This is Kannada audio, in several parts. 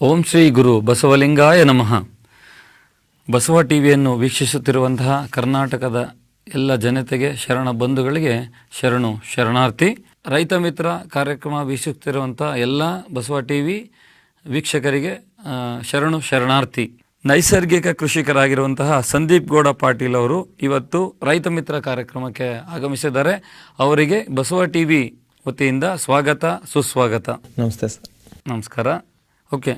ಓಂ ಶ್ರೀ ಗುರು ಬಸವಲಿಂಗಾಯ ನಮಃ. ಬಸವ ಟಿವಿಯನ್ನು ವೀಕ್ಷಿಸುತ್ತಿರುವಂತಹ ಕರ್ನಾಟಕದ ಎಲ್ಲ ಜನತೆಗೆ ಶರಣ ಬಂಧುಗಳಿಗೆ ಶರಣು ಶರಣಾರ್ಥಿ ರೈತ ಮಿತ್ರ ಕಾರ್ಯಕ್ರಮ ವೀಕ್ಷಿಸುತ್ತಿರುವಂಥ ಎಲ್ಲ ಬಸವ ಟಿವಿ ವೀಕ್ಷಕರಿಗೆ ಶರಣು ಶರಣಾರ್ಥಿ. ನೈಸರ್ಗಿಕ ಕೃಷಿಕರಾಗಿರುವಂತಹ ಸಂದೀಪ್ ಗೌಡ ಪಾಟೀಲ್ ಅವರು ಇವತ್ತು ರೈತ ಮಿತ್ರ ಕಾರ್ಯಕ್ರಮಕ್ಕೆ ಆಗಮಿಸಿದ್ದಾರೆ. ಅವರಿಗೆ ಬಸವ ಟಿವಿ ವತಿಯಿಂದ ಸ್ವಾಗತ ಸುಸ್ವಾಗತ. ನಮಸ್ತೆ ಸರ್. ನಮಸ್ಕಾರ. ಓಕೆ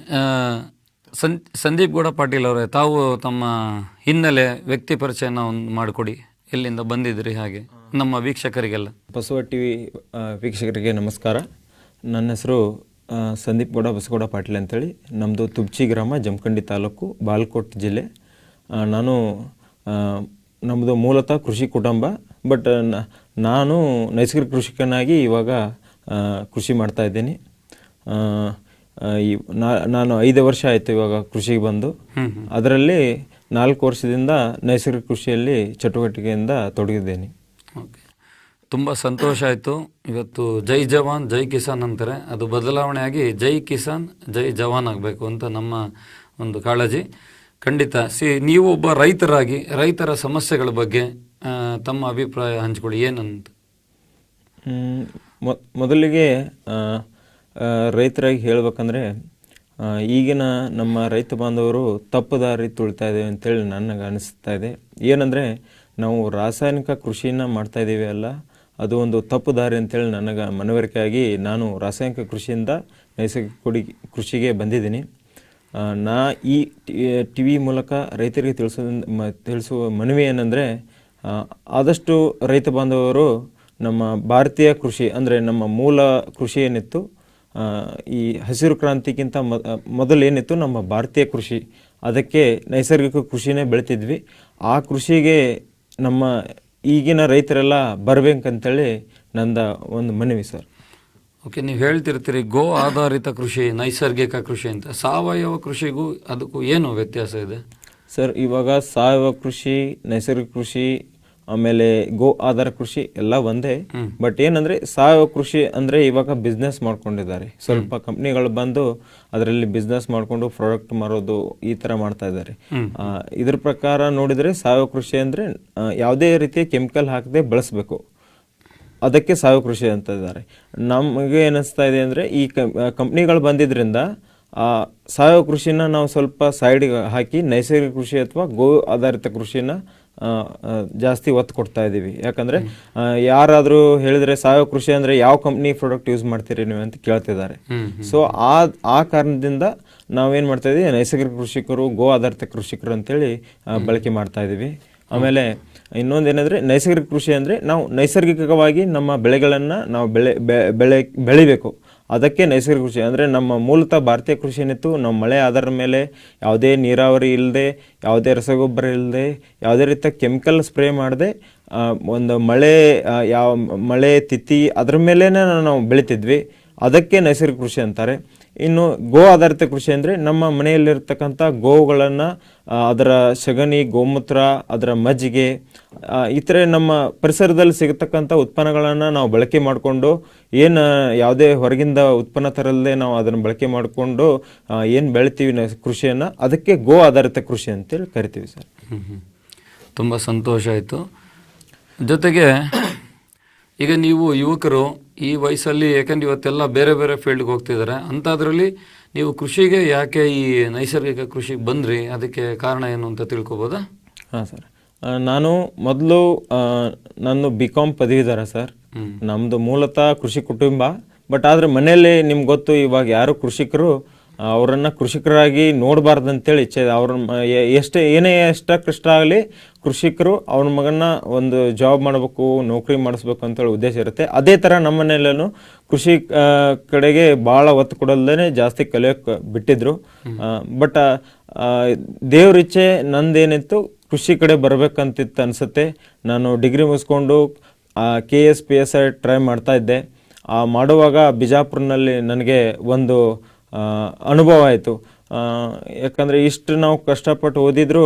ಸನ್, ಸಂದೀಪ್ ಗೌಡ ಪಾಟೀಲ್ ಅವರೇ, ತಾವು ತಮ್ಮ ಹಿನ್ನೆಲೆ ವ್ಯಕ್ತಿ ಪರಿಚಯನ ಒಂದು ಮಾಡಿಕೊಡಿ. ಎಲ್ಲಿಂದ ಬಂದಿದ್ರಿ ಹಾಗೆ, ನಮ್ಮ ವೀಕ್ಷಕರಿಗೆಲ್ಲ. ಬಸವ ಟಿ ವಿ ವೀಕ್ಷಕರಿಗೆ ನಮಸ್ಕಾರ. ನನ್ನ ಹೆಸರು ಸಂದೀಪ್ ಗೌಡ ಬಸಗೌಡ ಪಾಟೀಲ್ ಅಂತೇಳಿ. ನಮ್ಮದು ತುಬ್ಚಿ ಗ್ರಾಮ, ಜಮಖಂಡಿ ತಾಲೂಕು, ಬಾಲ್ಕೋಟ್ ಜಿಲ್ಲೆ. ನಾನು ನಮ್ಮದು ಮೂಲತಃ ಕೃಷಿ ಕುಟುಂಬ. ಬಟ್ ನಾನು ನೈಸರ್ಗಿಕ ಕೃಷಿಕನಾಗಿ ಇವಾಗ ಕೃಷಿ ಮಾಡ್ತಾ ಇದ್ದೀನಿ. ಈ ನಾ- ನಾನು ಐದು ವರ್ಷ ಆಯಿತು ಇವಾಗ ಕೃಷಿಗೆ ಬಂದು. ಅದರಲ್ಲಿ ನಾಲ್ಕು ವರ್ಷದಿಂದ ನೈಸರ್ಗಿಕ ಕೃಷಿಯಲ್ಲಿ ಚಟುವಟಿಕೆಯಿಂದ ತೊಡಗಿದ್ದೇನೆ. ಓಕೆ. ತುಂಬ ಸಂತೋಷ ಆಯಿತು. ಇವತ್ತು ಜೈ ಜವಾನ್ ಜೈ ಕಿಸಾನ್ ಅಂತಾರೆ. ಅದು ಬದಲಾವಣೆಯಾಗಿ ಜೈ ಕಿಸಾನ್ ಜೈ ಜವಾನ್ ಆಗಬೇಕು ಅಂತ ನಮ್ಮ ಒಂದು ಕಾಳಜಿ. ಖಂಡಿತ. ಸಿ ನೀವು ಒಬ್ಬ ರೈತರಾಗಿ ರೈತರ ಸಮಸ್ಯೆಗಳ ಬಗ್ಗೆ ತಮ್ಮ ಅಭಿಪ್ರಾಯ ಹಂಚ್ಕೊಳ್ಳಿ. ಏನಂತ? ಮೊ- ಮೊದಲಿಗೆ ರೈತರಾಗಿ ಹೇಳಬೇಕಂದ್ರೆ ಈಗಿನ ನಮ್ಮ ರೈತ ಬಾಂಧವರು ತಪ್ಪು ದಾರಿ ತುಳಿತಾ ಇದ್ದೇವೆ ಅಂತೇಳಿ ನನಗೆ ಅನಿಸ್ತಾ ಇದೆ. ಏನಂದರೆ, ನಾವು ರಾಸಾಯನಿಕ ಕೃಷಿನ ಮಾಡ್ತಾ ಇದ್ದೀವಿ ಅಲ್ಲ, ಅದು ಒಂದು ತಪ್ಪು ದಾರಿ ಅಂತೇಳಿ ನನಗೆ ಮನವರಿಕೆಯಾಗಿ ನಾನು ರಾಸಾಯನಿಕ ಕೃಷಿಯಿಂದ ನೈಸರ್ಗಿಕ ಕೊಡಿ, ಕೃಷಿಗೆ ಬಂದಿದ್ದೀನಿ. ನಾ ಈ ಟಿ ವಿ ಮೂಲಕ ರೈತರಿಗೆ ತಿಳಿಸೋದ ಮ, ತಿಳಿಸುವ ಮನವಿ ಏನಂದರೆ ಆದಷ್ಟು ರೈತ ಬಾಂಧವರು ನಮ್ಮ ಭಾರತೀಯ ಕೃಷಿ, ಅಂದರೆ ನಮ್ಮ ಮೂಲ ಕೃಷಿ ಏನಿತ್ತು ಈ ಹಸಿರು ಕ್ರಾಂತಿಗಿಂತ ಮ ಮೊದಲು ಏನಿತ್ತು ನಮ್ಮ ಭಾರತೀಯ ಕೃಷಿ. ಅದಕ್ಕೆ ನೈಸರ್ಗಿಕ ಕೃಷಿನೇ ಬೆಳಿತಿದ್ವಿ. ಆ ಕೃಷಿಗೆ ನಮ್ಮ ಈಗಿನ ರೈತರೆಲ್ಲ ಬರಬೇಕಂತೇಳಿ ನಂದ ಒಂದು ಮನವಿ ಸರ್. ಓಕೆ ನೀವು ಹೇಳ್ತಿರ್ತೀರಿ ಗೋ ಆಧಾರಿತ ಕೃಷಿ ನೈಸರ್ಗಿಕ ಕೃಷಿ ಅಂತ. ಸಾವಯವ ಕೃಷಿಗೂ ಅದಕ್ಕೂ ಏನು ವ್ಯತ್ಯಾಸ ಇದೆ? ಸರ್ ಇವಾಗ ಸಾವಯವ ಕೃಷಿ ನೈಸರ್ಗಿಕ ಕೃಷಿ ಆಮೇಲೆ ಗೋ ಆಧಾರ ಕೃಷಿ ಎಲ್ಲ ಒಂದೇ. ಬಟ್ ಏನಂದ್ರೆ ಸಾವಯವ ಕೃಷಿ ಅಂದ್ರೆ ಇವಾಗ ಬಿಸ್ನೆಸ್ ಮಾಡ್ಕೊಂಡಿದ್ದಾರೆ. ಸ್ವಲ್ಪ ಕಂಪ್ನಿಗಳು ಬಂದು ಅದರಲ್ಲಿ ಬಿಸ್ನೆಸ್ ಮಾಡ್ಕೊಂಡು ಪ್ರಾಡಕ್ಟ್ ಮಾರೋದು ಈ ತರ ಮಾಡ್ತಾ ಇದ್ದಾರೆ. ಇದ್ರ ಪ್ರಕಾರ ನೋಡಿದ್ರೆ ಸಾವಯವ ಕೃಷಿ ಅಂದ್ರೆ ಯಾವುದೇ ರೀತಿಯ ಕೆಮಿಕಲ್ ಹಾಕದೆ ಬಳಸಬೇಕು. ಅದಕ್ಕೆ ಸಾವಯವ ಕೃಷಿ ಅಂತ ಇದ್ದಾರೆ. ನಮಗೆ ಏನಿಸ್ತಾ ಇದೆ ಅಂದ್ರೆ ಈ ಕಂಪ್ನಿಗಳು ಬಂದಿದ್ರಿಂದ ಆ ಸಾವಯವ ಕೃಷಿನ ನಾವು ಸ್ವಲ್ಪ ಸೈಡ್ಗೆ ಹಾಕಿ ನೈಸರ್ಗಿಕ ಕೃಷಿ ಅಥವಾ ಗೋ ಆಧಾರಿತ ಕೃಷಿನ ಜಾಸ್ತಿ ಒತ್ತು ಕೊಡ್ತಾ ಇದ್ದೀವಿ ಯಾಕಂದರೆ ಯಾರಾದರೂ ಹೇಳಿದರೆ ಸಾವಯವ ಕೃಷಿ ಅಂದರೆ ಯಾವ ಕಂಪ್ನಿ ಪ್ರಾಡಕ್ಟ್ ಯೂಸ್ ಮಾಡ್ತೀರಿ ನೀವು ಅಂತ ಕೇಳ್ತಿದ್ದಾರೆ. ಸೊ ಆ ಆ ಕಾರಣದಿಂದ ನಾವೇನು ಮಾಡ್ತಾ ಇದೀವಿ ನೈಸರ್ಗಿಕ ಕೃಷಿಕರು ಗೋ ಆಧಾರಿತ ಕೃಷಿಕರು ಅಂತೇಳಿ ಬಳಕೆ ಮಾಡ್ತಾ ಇದ್ದೀವಿ ಆಮೇಲೆ ಇನ್ನೊಂದು ಏನಂದ್ರೆ ನೈಸರ್ಗಿಕ ಕೃಷಿ ಅಂದ್ರೆ ನಾವು ನೈಸರ್ಗಿಕವಾಗಿ ನಮ್ಮ ಬೆಳೆಗಳನ್ನು ನಾವು ಬೆಳೆ ಬೆಳೆ ಬೆಳಿಬೇಕು. ಅದಕ್ಕೆ ನೈಸರ್ಗಿಕ ಕೃಷಿ, ಅಂದರೆ ನಮ್ಮ ಮೂಲತಃ ಭಾರತೀಯ ಕೃಷಿ ಏನಿತ್ತು, ನಾವು ಮಳೆ ಆಧಾರದ ಮೇಲೆ ಯಾವುದೇ ನೀರಾವರಿ ಇಲ್ಲದೆ, ಯಾವುದೇ ರಸಗೊಬ್ಬರ ಇಲ್ಲದೆ, ಯಾವುದೇ ರೀತಿಯ ಕೆಮಿಕಲ್ ಸ್ಪ್ರೇ ಮಾಡದೆ ಒಂದು ಮಳೆ ಯಾವ ಮಳೆ, ತಿಥಿ ಅದ್ರ ಮೇಲೇ ನಾವು ಬೆಳಿತಿದ್ವಿ. ಅದಕ್ಕೆ ನೈಸರ್ಗಿಕ ಕೃಷಿ ಅಂತಾರೆ. ಇನ್ನು ಗೋ ಆಧಾರಿತ ಕೃಷಿ ಅಂದರೆ ನಮ್ಮ ಮನೆಯಲ್ಲಿರ್ತಕ್ಕಂಥ ಗೋವುಗಳನ್ನು ಅದರ ಸಗಣಿ, ಗೋಮೂತ್ರ, ಅದರ ಮಜ್ಜಿಗೆ ಇತರೆ ನಮ್ಮ ಪರಿಸರದಲ್ಲಿ ಸಿಗತಕ್ಕಂಥ ಉತ್ಪನ್ನಗಳನ್ನು ನಾವು ಬಳಕೆ ಮಾಡಿಕೊಂಡು, ಏನು ಯಾವುದೇ ಹೊರಗಿಂದ ಉತ್ಪನ್ನ ತರಲ್ಲದೆ ನಾವು ಅದನ್ನು ಬಳಕೆ ಮಾಡಿಕೊಂಡು ಏನು ಬೆಳಿತೀವಿ ಕೃಷಿಯನ್ನು, ಅದಕ್ಕೆ ಗೋ ಆಧಾರಿತ ಕೃಷಿ ಅಂತೇಳಿ ಕರಿತೀವಿ ಸರ್. ತುಂಬ ಸಂತೋಷ ಆಯಿತು. ಜೊತೆಗೆ ಈಗ ನೀವು ಯುವಕರು ಈ ವಯಸ್ಸಲ್ಲಿ ಯಾಕಂದ್ರೆ ಇವತ್ತೆಲ್ಲ ಬೇರೆ ಬೇರೆ ಫೀಲ್ಡ್ಗೆ ಹೋಗ್ತಿದ್ದಾರೆ. ಅಂಥದ್ರಲ್ಲಿ ನೀವು ಕೃಷಿಗೆ ಯಾಕೆ ಈ ನೈಸರ್ಗಿಕ ಕೃಷಿಗೆ ಬಂದ್ರಿ? ಅದಕ್ಕೆ ಕಾರಣ ಏನು ಅಂತ ತಿಳ್ಕೊಬೋದಾ? ಹಾಂ ಸರ್. ನಾನು ಮೊದಲು ನಾನು ಬಿ ಕಾಮ್ ಪದವಿದಾರ ಸರ್. ನಮ್ಮದು ಮೂಲತಃ ಕೃಷಿ ಕುಟುಂಬ. ಬಟ್ ಆದರೆ ಮನೆಯಲ್ಲಿ ನಿಮ್ಗೆ ಗೊತ್ತು ಇವಾಗ ಯಾರು ಕೃಷಿಕರು ಅವರನ್ನ ಕೃಷಿಕರಾಗಿ ನೋಡಬಾರ್ದು ಅಂತೇಳಿ ಇಚ್ಛೆ ಇದೆ. ಅವ್ರ ಎಷ್ಟೇ ಏನೇ ಎಷ್ಟ ಕಷ್ಟ ಆಗಲಿ ಕೃಷಿಕರು ಅವ್ರ ಮಗನ ಒಂದು ಜಾಬ್ ಮಾಡಬೇಕು ನೌಕರಿ ಮಾಡಿಸ್ಬೇಕು ಅಂತೇಳಿ ಉದ್ದೇಶ ಇರುತ್ತೆ. ಅದೇ ಥರ ನಮ್ಮ ಮನೆಯಲ್ಲೂ ಕೃಷಿ ಕಡೆಗೆ ಭಾಳ ಒತ್ತು ಕೊಡಲ್ದೇ ಜಾಸ್ತಿ ಕಲಿಯೋಕೆ ಬಿಟ್ಟಿದ್ರು. ಬಟ್ ದೇವ್ರ ಇಚ್ಛೆ ನಂದೇನಿತ್ತು ಕೃಷಿ ಕಡೆ ಬರಬೇಕಂತಿತ್ತು ಅನಿಸುತ್ತೆ. ನಾನು ಡಿಗ್ರಿ ಮುಗಿಸ್ಕೊಂಡು K S P S I try ಮಾಡ್ತಾ ಇದ್ದೆ. ಆ ಮಾಡುವಾಗ ಬಿಜಾಪುರ್ನಲ್ಲಿ ನನಗೆ ಒಂದು ಅನುಭವ ಆಯಿತು. ಯಾಕಂದರೆ ಇಷ್ಟು ನಾವು ಕಷ್ಟಪಟ್ಟು ಓದಿದರೂ